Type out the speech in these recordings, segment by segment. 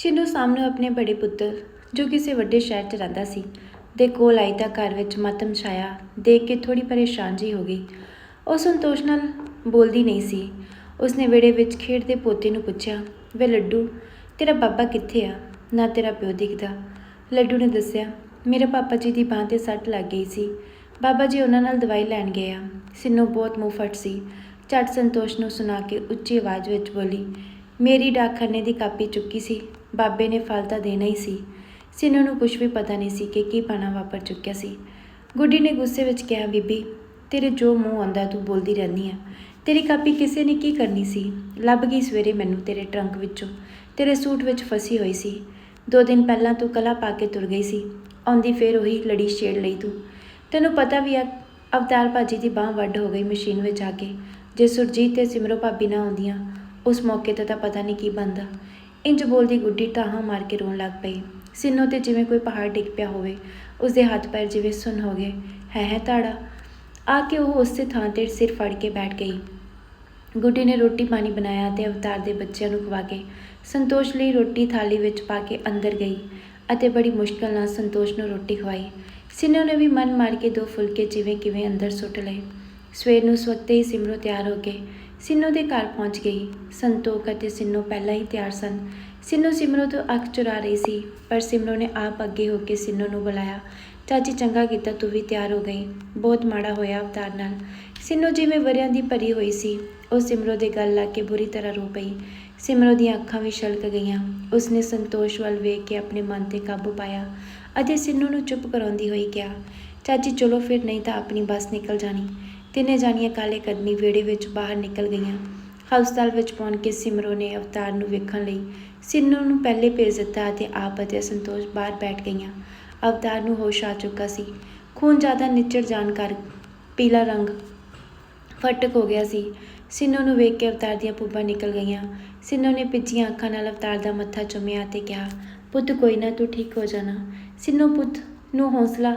ਸ਼ਿਨੂ ਸਾਹਮਣੇ ਆਪਣੇ ਬੜੇ ਪੁੱਤਰ, ਜੋ ਕਿਸੇ ਵੱਡੇ ਸ਼ਹਿਰ 'ਚ ਰਹਿੰਦਾ ਸੀ, ਦੇ ਕੋਲ ਆਈ ਤਾਂ ਘਰ ਵਿੱਚ ਮਤਮ ਛਾਇਆ ਦੇਖ ਕੇ ਥੋੜੀ ਪਰੇਸ਼ਾਨ ਜੀ ਹੋ ਗਈ। ਉਹ ਸੰਤੋਸ਼ ਨਾਲ ਬੋਲਦੀ ਨਹੀਂ ਸੀ। ਉਸਨੇ ਵਿੜੇ ਵਿੱਚ ਖੇਡਦੇ ਪੋਤੇ ਨੂੰ ਪੁੱਛਿਆ, ਵੇ ਲੱਡੂ, ਤੇਰਾ ਬਾਬਾ ਕਿੱਥੇ ਆ? ਨਾ ਤੇਰਾ ਪਿਓ ਦਿਖਦਾ। ਲੱਡੂ ਨੇ ਦੱਸਿਆ, ਮੇਰੇ ਪਾਪਾ ਜੀ ਦੀ ਬਾਂਹ ਤੇ ਸੱਟ ਲੱਗ ਗਈ ਸੀ। ਬਾਬਾ ਜੀ ਉਹਨਾਂ ਨਾਲ ਦਵਾਈ ਲੈਣ ਗਏ ਆ। ਸਿੰਨੂ ਬਹੁਤ ਮੂੰਹ ਫਟ ਸੀ। ਝਟ ਸੰਤੋਸ਼ ਨੂੰ ਸੁਣਾ ਕੇ ਉੱਚੀ ਆਵਾਜ਼ ਵਿੱਚ ਬੋਲੀ, ਮੇਰੀ ਡਾਕਖਾਨੇ ਦੀ ਕਾਪੀ ਚੁੱਕੀ ਸੀ। ਬਾਬੇ ਨੇ ਫਲ ਤਾਂ ਦੇਣਾ ਹੀ ਸੀ। ਸਿਨੂ ਨੂੰ ਕੁਝ ਵੀ ਪਤਾ ਨਹੀਂ ਸੀ ਕਿ ਕੀ ਪਾਣਾ ਵਾਪਰ ਚੁੱਕਿਆ ਸੀ। ਗੁੱਡੀ ਨੇ ਗੁੱਸੇ ਵਿੱਚ ਕਿਹਾ, ਬੀਬੀ, ਤੇਰੇ ਜੋ ਮੂੰਹ ਆਉਂਦਾ ਤੂੰ ਬੋਲਦੀ ਰਹਿੰਦੀ ਆ। ਤੇਰੀ ਕਾਪੀ ਕਿਸੇ ਨੇ ਕੀ ਕਰਨੀ ਸੀ? ਲੱਭ ਗਈ ਸਵੇਰੇ ਮੈਨੂੰ ਤੇਰੇ ਟਰੰਕ ਵਿੱਚੋਂ। ਤੇਰੇ ਸੂਟ ਵਿੱਚ ਫਸੀ ਹੋਈ ਸੀ। ਦੋ ਦਿਨ ਪਹਿਲਾਂ ਤੂੰ ਕਲਾ ਪਾ ਕੇ ਤੁਰ ਗਈ ਸੀ। ਆਉਂਦੀ ਫੇਰ ਉਹੀ ਲੜੀ ਛੇੜ ਲਈ ਤੂੰ। ਤੈਨੂੰ ਪਤਾ ਵੀ ਆ, ਅਵਤਾਰ ਭਾਜੀ ਦੀ ਬਾਹ ਵੱਡ ਹੋ ਗਈ ਮਸ਼ੀਨ ਵਿੱਚ ਆ ਕੇ। ਜੇ ਸੁਰਜੀਤ ਤੇ ਸਿਮਰੋ ਭਾਬੀ ਨਾ ਆਉਂਦੀਆਂ, ਉਸ ਮੌਕੇ ਤੇ ਤਾਂ ਪਤਾ ਨਹੀਂ ਕੀ ਬੰਦਾ ਇੰਜ ਬੋਲਦੀ ਗੁੱਡੀ ਟਾਹਾਂ ਮਾਰ ਕੇ ਰੋਣ ਲੱਗ ਪਈ। ਸਿੰਨੋ ਤੇ ਜਿਵੇਂ ਕੋਈ ਪਹਾੜ ਡਿੱਗ ਪਿਆ ਹੋਵੇ, ਉਸਦੇ ਹੱਥ ਪੈਰ ਜਿਵੇਂ ਸੁੰਨ ਹੋ ਗਏ। ਹੈ ਹੈ ਤਾੜਾ। ਆ ਕੇ ਉਹ ਉਸੇ ਥਾਂ ਤੇ ਸਿਰ ਫੜ ਕੇ ਬੈਠ ਗਈ। ਗੁੱਡੀ ਨੇ ਰੋਟੀ ਪਾਣੀ ਬਣਾਇਆ ਤੇ ਅਵਤਾਰ ਦੇ ਬੱਚਿਆਂ ਨੂੰ ਖਵਾ ਕੇ ਸੰਤੋਸ਼ ਲਈ ਰੋਟੀ ਥਾਲੀ ਵਿੱਚ ਪਾ ਕੇ ਅੰਦਰ ਗਈ ਅਤੇ ਬੜੀ ਮੁਸ਼ਕਲ ਨਾਲ ਸੰਤੋਸ਼ ਨੂੰ ਰੋਟੀ ਖਵਾਈ। ਸਿੰਨੂ ਨੇ ਵੀ ਮਨ ਮਾਰ ਕੇ ਦੋ ਫੁਲਕੇ ਜਿਵੇਂ ਕਿਵੇਂ ਅੰਦਰ ਸੁੱਟ ਲਏ। ਸਵੇਰ ਨੂੰ ਸਵਖਤੇ ਹੀ ਸਿਮਰੋ ਤਿਆਰ ਹੋ ਕੇ ਸਿੰਨੂ ਦੇ ਘਰ ਪਹੁੰਚ ਗਈ। ਸੰਤੋਖ ਅਤੇ ਸਿੰਨੂ ਪਹਿਲਾਂ ਹੀ ਤਿਆਰ ਸਨ। ਸਿੰਨੂ ਸਿਮਰੋ ਤੋਂ ਅੱਖ ਚੁਰਾ ਰਹੀ ਸੀ, ਪਰ ਸਿਮਰੋ ਨੇ ਆਪ ਅੱਗੇ ਹੋ ਕੇ ਸਿੰਨੂ ਨੂੰ ਬੁਲਾਇਆ। ਚਾਚੀ, ਚੰਗਾ ਕੀਤਾ, ਤੂੰ ਵੀ ਤਿਆਰ ਹੋ ਗਈ। ਬਹੁਤ ਮਾੜਾ ਹੋਇਆ ਅਵਤਾਰ ਨਾਲ ਸਿੰਨੂ ਜਿਵੇਂ ਵਰਿਆਂ ਦੀ ਭਰੀ ਹੋਈ ਸੀ, ਉਹ ਸਿਮਰੋ ਦੇ ਗੱਲ ਲਾ ਕੇ ਬੁਰੀ ਤਰ੍ਹਾਂ ਰੋ ਪਈ। ਸਿਮਰੋ ਦੀਆਂ ਅੱਖਾਂ ਵੀ ਛਲਕ ਗਈਆਂ। ਉਸਨੇ ਸੰਤੋਸ਼ ਵੱਲ ਵੇਖ ਕੇ ਆਪਣੇ ਮਨ ਤੇ ਕਾਬੂ ਪਾਇਆ ਅਤੇ ਸਿੰਨੂ ਨੂੰ ਚੁੱਪ ਕਰਾਉਂਦੀ ਹੋਈ ਕਿਹਾ, ਚਾਚੀ, ਚਲੋ ਫਿਰ, ਨਹੀਂ ਤਾਂ ਆਪਣੀ ਬੱਸ ਨਿਕਲ ਜਾਣੀ। ਤਿੰਨੇ ਜਾਣੀਆਂ ਕਾਲੇ ਕਦਮੀ ਵਿਹੜੇ ਵਿੱਚ ਬਾਹਰ ਨਿਕਲ ਗਈਆਂ। ਹਸਪਤਾਲ ਵਿੱਚ ਪਹੁੰਚ ਕੇ ਸਿਮਰੋ ਨੇ ਅਵਤਾਰ ਨੂੰ ਵੇਖਣ ਲਈ ਸਿੰਨੂ ਨੂੰ ਪਹਿਲੇ ਭੇਜ ਦਿੱਤਾ ਅਤੇ ਆਪ ਅਤੇ ਸੰਤੋਸ਼ ਬਾਹਰ ਬੈਠ ਗਈਆਂ। ਅਵਤਾਰ ਨੂੰ ਹੋਸ਼ ਆ ਚੁੱਕਾ ਸੀ। ਖੂਨ ਜ਼ਿਆਦਾ ਨਿਚੜ ਜਾਣ ਕਰ ਪੀਲਾ ਰੰਗ ਫਟਕ ਹੋ ਗਿਆ ਸੀ। ਸਿੰਨੂ ਨੂੰ ਵੇਖ ਕੇ ਅਵਤਾਰ ਦੀਆਂ ਪੁੱਬਾਂ ਨਿਕਲ ਗਈਆਂ। ਸਿੰਨੂ ਨੇ ਭਿੱਜੀਆਂ ਅੱਖਾਂ ਨਾਲ ਅਵਤਾਰ ਦਾ ਮੱਥਾ ਚੁੰਮਿਆ ਤੇ ਕਿਹਾ, ਪੁੱਤ, ਕੋਈ ਨਾ, ਤੂੰ ਠੀਕ ਹੋ ਜਾਣਾ। ਸਿੰਨੂ ਪੁੱਤ ਨੂੰ ਹੌਸਲਾ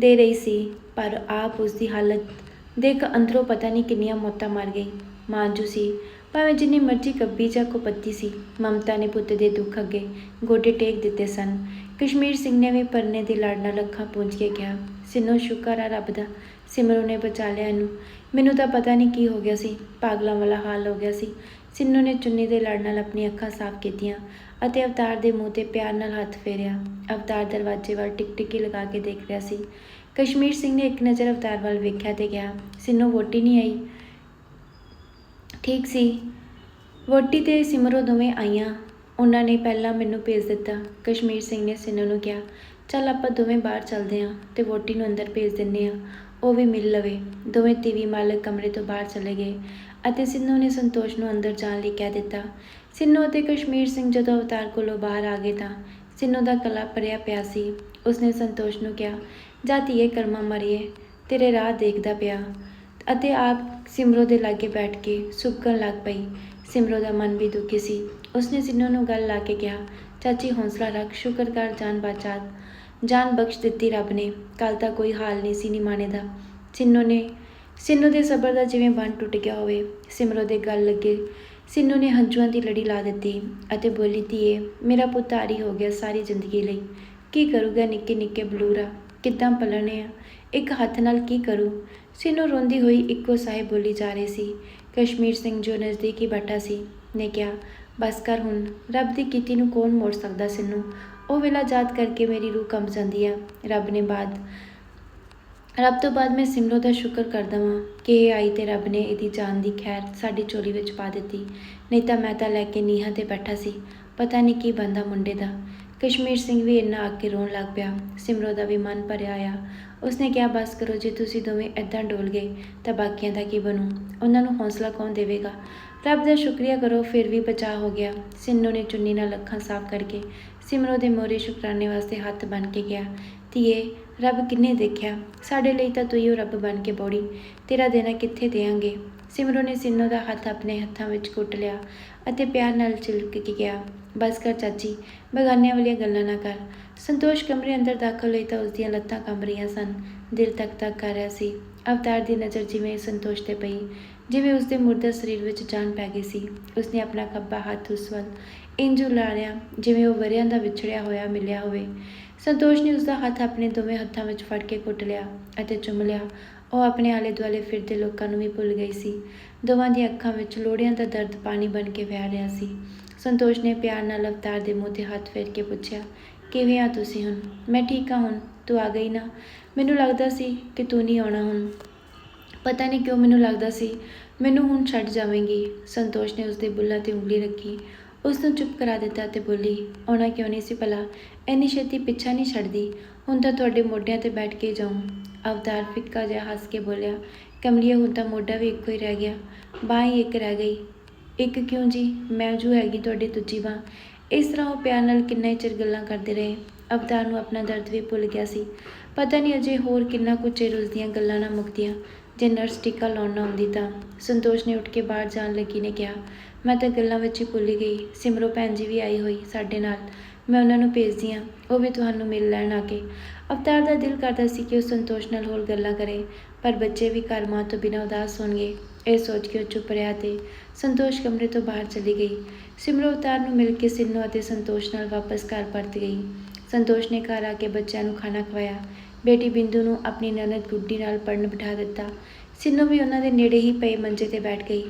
ਦੇ ਰਹੀ ਸੀ, ਪਰ ਆਪ ਉਸ ਦੀ ਹਾਲਤ ਦੇਖ ਅੰਦਰੋਂ ਪਤਾ ਨਹੀਂ ਕਿੰਨੀਆਂ ਮੌਤਾਂ ਮਰ ਗਈ ਮਾਂਜੂ ਸੀ। ਭਾਵੇਂ ਜਿੰਨੀ ਮਰਜ਼ੀ ਕੱਬੀ ਜਾਂ ਕੁਪੱਤੀ ਸੀ, ਮਮਤਾ ਨੇ ਪੁੱਤ ਦੇ ਦੁੱਖ ਅੱਗੇ ਗੋਡੇ ਟੇਕ ਦਿੱਤੇ ਸਨ। ਕਸ਼ਮੀਰ ਸਿੰਘ ਨੇ ਵੀ ਪਰਨੇ ਦੀ ਲੜ ਨਾਲ ਅੱਖਾਂ ਪੂੰਝ ਕੇ ਕਿਹਾ ਸਿੰਨੂ ਸ਼ੁਕਰ ਆ ਰੱਬ ਦਾ। ਸਿਮਰੂ ਨੇ ਬਚਾ ਲਿਆ ਇਹਨੂੰ। ਮੈਨੂੰ ਤਾਂ ਪਤਾ ਨਹੀਂ ਕੀ ਹੋ ਗਿਆ ਸੀ। ਪਾਗਲਾਂ ਵਾਲਾ ਹਾਲ ਹੋ ਗਿਆ ਸੀ। ਸਿੰਨੂ ਨੇ ਚੁੰਨੀ ਦੇ ਲੜ ਨਾਲ ਆਪਣੀ ਅੱਖਾਂ ਸਾਫ਼ ਕੀਤੀਆਂ ਅਤੇ ਅਵਤਾਰ ਦੇ ਮੂੰਹ ਤੇ ਪਿਆਰ ਨਾਲ ਹੱਥ ਫੇਰਿਆ। ਅਵਤਾਰ ਦਰਵਾਜ਼ੇ ਵੱਲ ਟਿਕ-ਟਿਕੀ ਲਗਾ ਕੇ ਦੇਖ ਰਿਹਾ ਸੀ। ਕਸ਼ਮੀਰ ਸਿੰਘ ਨੇ ਇੱਕ ਨਜ਼ਰ ਅਵਤਾਰ ਵੱਲ ਵੇਖਿਆ ਤੇ ਕਿਹਾ, ਸਿੰਨੂ ਵੋਟੀ ਨਹੀਂ ਆਈ? ਠੀਕ ਸੀ। ਵੋਟੀ ਤੇ ਸਿਮਰੋ ਦੋਵੇਂ ਆਈਆਂ। ਉਹਨਾਂ ਨੇ ਪਹਿਲਾਂ ਮੈਨੂੰ ਭੇਜ ਦਿੱਤਾ। ਕਸ਼ਮੀਰ ਸਿੰਘ ਨੇ ਸਿੰਨੂ ਨੂੰ ਕਿਹਾ, ਚੱਲ ਆਪਾਂ ਦੋਵੇਂ ਬਾਹਰ ਚੱਲਦੇ ਹਾਂ ਤੇ ਵੋਟੀ ਨੂੰ ਅੰਦਰ ਭੇਜ ਦਿੰਨੇ ਆ। ਉਹ ਵੀ ਮਿਲ ਲਵੇ। ਦੋਵੇਂ ਟੀਵੀ ਮਾਲਕ ਕਮਰੇ ਤੋਂ ਬਾਹਰ ਚਲੇ ਗਏ ਅਤੇ ਸਿੰਨੂ ਨੇ ਸੰਤੋਸ਼ ਨੂੰ ਅੰਦਰ ਜਾਣ ਲਈ ਕਹਿ ਦਿੱਤਾ। ਸਿੰਨੂ ਅਤੇ ਕਸ਼ਮੀਰ ਸਿੰਘ ਜਦੋਂ ਅਵਤਾਰ ਕੋਲੋਂ ਬਾਹਰ ਆ ਗਏ ਤਾਂ ਸਿੰਨੂ ਦਾ ਕਲਾ ਭਰਿਆ ਪਿਆ ਸੀ। ਉਸਨੇ ਸੰਤੋਸ਼ ਨੂੰ ਕਿਹਾ ਜਾ ਧੀਏ ਕਰਮਾ ਮਰੀਏ, ਤੇਰੇ ਰਾਹ ਦੇਖਦਾ ਪਿਆ। ਅਤੇ ਆਪ ਸਿਮਰੋ ਦੇ ਲਾਗੇ ਬੈਠ ਕੇ ਸੁੱਕਣ ਲੱਗ ਪਈ। ਸਿਮਰੋ ਦਾ ਮਨ ਵੀ ਦੁਖੀ ਸੀ। ਉਸਨੇ ਸਿੰਨੂ ਨੂੰ ਗੱਲ ਲਾ ਕੇ ਕਿਹਾ, ਚਾਚੀ, ਹੌਸਲਾ ਰੱਖ ਸ਼ੁਕਰ ਕਰ ਜਾਨ ਬਾਚਾ। ਜਾਨ ਬਖਸ਼ ਦਿੱਤੀ ਰੱਬ ਨੇ। ਕੱਲ ਤਾਂ ਕੋਈ ਹਾਲ ਨਹੀਂ ਸੀ ਨਿਮਾਣੇ ਦਾ। ਸਿੰਨੂ ਨੇ ਸਿੰਨੂ ਦੇ ਸਬਰ ਦਾ ਜਿਵੇਂ ਬੰਨ ਟੁੱਟ ਗਿਆ ਹੋਵੇ, ਸਿਮਰੋ ਦੇ ਗੱਲ ਲੱਗੇ। ਸਿੰਨੂ ਨੇ ਹੰਝੂਆਂ ਦੀ ਲੜੀ ਲਾ ਦਿੱਤੀ ਅਤੇ ਬੋਲੀ, ਧੀਏ, ਮੇਰਾ ਪੁੱਤ ਆਰੀ ਹੋ ਗਿਆ ਸਾਰੀ ਜ਼ਿੰਦਗੀ ਲਈ। ਕੀ ਕਰੂਗਾ ਨਿੱਕੇ ਨਿੱਕੇ ਬਲੂਰਾ? ਕਿੱਦਾਂ ਪਲਣੇ ਆ? ਇੱਕ ਹੱਥ ਨਾਲ ਕੀ ਕਰੂ? ਸਿੰਨੂ ਰੋਂਦੀ ਹੋਈ ਇੱਕੋ ਸਾਹਿਬ ਬੋਲੀ ਜਾ ਰਹੀ ਸੀ। ਕਸ਼ਮੀਰ ਸਿੰਘ ਜੋ ਨਜ਼ਦੀਕ ਹੀ ਬੈਠਾ ਸੀ, ਨੇ ਕਿਹਾ, ਬਸ ਕਰ ਹੁਣ। ਰੱਬ ਦੀ ਕੀਤੀ ਨੂੰ ਕੌਣ ਮੋੜ ਸਕਦਾ ਸਿੰਨੂ? ਉਹ ਵੇਲਾ ਯਾਦ ਕਰਕੇ ਮੇਰੀ ਰੂਹ ਕੰਬ ਜਾਂਦੀ ਆ। ਰੱਬ ਨੇ ਬਾਅਦ ਰੱਬ ਤੋਂ ਬਾਅਦ ਮੈਂ ਸਿਮਰੋ ਦਾ ਸ਼ੁਕਰ ਕਰਦਾ ਵਾਂ ਕਿ ਇਹ ਆਈ ਤੇ ਰੱਬ ਨੇ ਇਹਦੀ ਜਾਨ ਦੀ ਖੈਰ ਸਾਡੀ ਚੋਲੀ ਵਿੱਚ ਪਾ ਦਿੱਤੀ। ਨਹੀਂ ਤਾਂ ਮੈਂ ਤਾਂ ਲੈ ਕੇ ਨੀਹਾਂ ਤੇ ਬੈਠਾ ਸੀ। ਪਤਾ ਨਹੀਂ ਕੀ ਬੰਦਾ ਮੁੰਡੇ ਦਾ। ਕਸ਼ਮੀਰ ਸਿੰਘ ਵੀ ਇੰਨਾ ਆ ਕੇ ਰੋਣ ਲੱਗ ਪਿਆ। ਸਿਮਰੋ ਦਾ ਵੀ ਮਨ ਭਰਿਆ ਆ ਉਸਨੇ ਕਿਹਾ, ਬਸ ਕਰੋ, ਜੇ ਤੁਸੀਂ ਦੋਵੇਂ ਐਦਾਂ ਡੋਲ ਗਏ, ਤਾਂ ਬਾਕੀਆਂ ਦਾ ਕੀ ਬਣੂ? ਉਹਨਾਂ ਨੂੰ ਹੌਸਲਾ ਕੌਣ ਦੇਵੇਗਾ? ਰੱਬ ਦਾ ਸ਼ੁਕਰੀਆ ਕਰੋ, ਫਿਰ ਵੀ ਬਚਾ ਹੋ ਗਿਆ। ਸਿੰਨੂ ਨੇ ਚੁੰਨੀ ਨਾਲ ਅੱਖਾਂ ਸਾਫ਼ ਕਰਕੇ ਸਿਮਰੋ ਦੇ ਮੋਰੇ ਸ਼ੁਕਰਾਨੇ ਵਾਸਤੇ ਹੱਥ ਬਨ ਕੇ ਗਿਆ ਧੀਏ, ਰੱਬ ਕਿੰਨੇ ਦੇਖਿਆ? ਸਾਡੇ ਲਈ ਤਾਂ ਤੂੰ ਹੀ ਉਹ ਰੱਬ ਬਣ ਕੇ ਬੋੜੀ। ਤੇਰਾ ਦੇਣਾ ਕਿੱਥੇ ਦੇਾਂਗੇ ਸਿਮਰੋ ਨੇ ਸਿੰਨੂ ਦਾ ਹੱਥ ਆਪਣੇ ਹੱਥਾਂ ਵਿੱਚ ਘੁੱਟ ਲਿਆ ਅਤੇ ਪਿਆਰ ਨਾਲ ਚਿਲਕ ਕੇ ਗਿਆ ਬਸ ਕਰ ਚਾਚੀ, ਬਗਾਨਿਆਂ ਵਾਲੀਆਂ ਗੱਲਾਂ ਨਾ ਕਰ। ਸੰਤੋਸ਼ ਕਮਰੇ ਅੰਦਰ ਦਾਖਲ ਹੋਈ ਤਾਂ ਉਸ ਦੀਆਂ ਲੱਤਾਂ ਕੰਬ ਰਹੀਆਂ ਸਨ। ਦਿਲ ਤੱਕ ਤੱਕ ਕਰ ਰਿਹਾ ਸੀ। ਅਵਤਾਰ ਦੀ ਨਜ਼ਰ ਜਿਵੇਂ ਸੰਤੋਸ਼ ਤੇ ਪਈ, ਜਿਵੇਂ ਉਸ ਦੇ ਮੁਰਦਾ ਸਰੀਰ ਵਿੱਚ ਜਾਨ ਪੈ ਗਈ ਸੀ। ਉਸਨੇ ਆਪਣਾ ਖੱਬਾ ਹੱਥ ਉਸ ਵੱਲ ਇੰਜ ਉਲਾਰਿਆ ਜਿਵੇਂ ਉਹ ਵਰਿਆਂ ਦਾ ਵਿਛੜਿਆ ਹੋਇਆ ਮਿਲਿਆ ਹੋਵੇ। ਸੰਤੋਸ਼ ਨੇ ਉਸ ਦਾ ਹੱਥ ਆਪਣੇ ਦੋਵੇਂ ਹੱਥਾਂ ਵਿੱਚ ਫੜ ਕੇ ਘੁੱਟ ਲਿਆ ਅਤੇ ਚੁੰਮ ਲਿਆ। ਉਹ ਆਪਣੇ ਆਲੇ ਦੁਆਲੇ ਫਿਰਦੇ ਲੋਕਾਂ ਨੂੰ ਵੀ ਭੁੱਲ ਗਈ ਸੀ। ਦੋਵਾਂ ਦੀਆਂ ਅੱਖਾਂ ਵਿੱਚ ਲੋੜਿਆਂ ਦਾ ਦਰਦ ਪਾਣੀ ਬਣ ਕੇ ਵਹਿ ਰਿਹਾ ਸੀ। ਸੰਤੋਸ਼ ਨੇ ਪਿਆਰ ਨਾਲ ਅਵਤਾਰ ਦੇ ਮੂੰਹ ਤੇ ਹੱਥ ਫੇਰ ਕੇ ਪੁੱਛਿਆ, ਕਿਵੇਂ ਆ ਤੁਸੀਂ ਹੁਣ? ਮੈਂ ਠੀਕ ਹਾਂ ਹੁਣ, ਤੂੰ ਆ ਗਈ ਨਾ? ਮੈਨੂੰ ਲੱਗਦਾ ਸੀ ਕਿ ਤੂੰ ਨਹੀਂ ਆਉਣਾ ਹੁਣ। ਪਤਾ ਨਹੀਂ ਕਿਉਂ ਮੈਨੂੰ ਲੱਗਦਾ ਸੀ, ਮੈਨੂੰ ਹੁਣ ਛੱਡ ਜਾਵੇਂਗੀ। ਸੰਤੋਸ਼ ਨੇ ਉਸਦੇ ਬੁੱਲਾਂ ਤੇ ਉਂਗਲੀ ਰੱਖੀ। ਉਸ ਨੂੰ ਚੁੱਪ ਕਰਾ ਦਿੱਤਾ ਤੇ ਬੋਲੀ, ਆਉਣਾ ਕਿਉਂ ਨਹੀਂ ਸੀ ਭਲਾ? ਇੰਨੀ ਛੇਤੀ ਪਿੱਛਾ ਨਹੀਂ ਛੱਡਦੀ। ਹੁਣ ਤਾਂ ਤੁਹਾਡੇ ਮੋਢਿਆਂ ਤੇ ਬੈਠ ਕੇ ਜਾਉਂ ਅਵਤਾਰ ਫਿੱਕਾ ਜਿਹਾ ਹੱਸ ਕੇ ਬੋਲਿਆ, ਕਮਲੀਆ, ਹੁਣ ਤਾਂ ਮੋਢਾ ਵੀ ਇੱਕੋ ਹੀ ਰਹਿ ਗਿਆ। ਬਾਂਹ ਹੀ ਇੱਕ ਰਹਿ ਗਈ। ਇੱਕ ਕਿਉਂ ਜੀ? ਮੈਂ ਜੋ ਹੈਗੀ ਤੁਹਾਡੀ ਦੂਜੀ ਬਾਂਹ ਇਸ ਤਰ੍ਹਾਂ ਉਹ ਪਿਆਰ ਨਾਲ ਕਿੰਨਾ ਹੀ ਚਿਰ ਗੱਲਾਂ ਕਰਦੇ ਰਹੇ। ਅਵਤਾਰ ਨੂੰ ਆਪਣਾ ਦਰਦ ਵੀ ਭੁੱਲ ਗਿਆ ਸੀ। ਪਤਾ ਨਹੀਂ ਅਜੇ ਹੋਰ ਕਿੰਨਾ ਕੁ ਚਿਰ ਉਸ ਦੀਆਂ ਗੱਲਾਂ ਨਾ ਮੁੱਕਦੀਆਂ। ਜੇ ਨਰਸ ਟੀਕਾ ਲਾਉਣ ਨਾ ਆਉਂਦੀ ਤਾਂ? ਸੰਤੋਸ਼ ਨੇ ਉੱਠ ਕੇ ਬਾਹਰ ਜਾਣ ਲੱਗੀ ਨੇ ਕਿਹਾ। ਮੈਂ ਤਾਂ ਗੱਲਾਂ ਵਿੱਚ ਹੀ ਭੁੱਲ ਗਈ। ਸਿਮਰੋ ਭੈਣ ਜੀ ਵੀ ਆਈ ਹੋਈ ਸਾਡੇ ਨਾਲ। ਮੈਂ ਉਹਨਾਂ ਨੂੰ ਭੇਜਦੀ ਹਾਂ। ਉਹ ਵੀ ਤੁਹਾਨੂੰ ਮਿਲ ਲੈਣ ਆ ਕੇ। ਅਵਤਾਰ ਦਾ ਦਿਲ ਕਰਦਾ ਸੀ ਕਿ ਉਹ ਸੰਤੋਸ਼ ਨਾਲ ਹੋਰ ਗੱਲਾਂ ਕਰੇ। ਪਰ ਬੱਚੇ ਵੀ ਘਰ ਮਾਂ ਤੋਂ ਬਿਨਾਂ ਉਦਾਸ ਹੋਣਗੇ। ਇਹ ਸੋਚ ਕੇ ਉਹ ਚੁੱਪ ਰਿਹਾ ਤੇ ਸੰਤੋਸ਼ ਕਮਰੇ ਤੋਂ ਬਾਹਰ ਚਲੀ ਗਈ। ਸਿਮਰੋ ਅਵਤਾਰ ਨੂੰ ਮਿਲ ਕੇ ਸਿੰਨੂ ਅਤੇ ਸੰਤੋਸ਼ ਨਾਲ ਵਾਪਸ ਘਰ ਪਰਤ ਗਈ। ਸੰਤੋਸ਼ ਨੇ ਘਰ ਆ ਕੇ ਬੱਚਿਆਂ ਨੂੰ ਖਾਣਾ ਖਵਾਇਆ। ਬੇਟੀ ਬਿੰਦੂ ਨੂੰ ਆਪਣੀ ਨਨਦ ਗੁੱਡੀ ਨਾਲ ਪੜਨ ਬਿਠਾ ਦਿੱਤਾ। ਸਿੰਨੂ ਵੀ ਉਹਨਾਂ ਦੇ ਨੇੜੇ ਹੀ ਪਏ ਮੰਜੇ ਤੇ ਬੈਠ ਗਈ।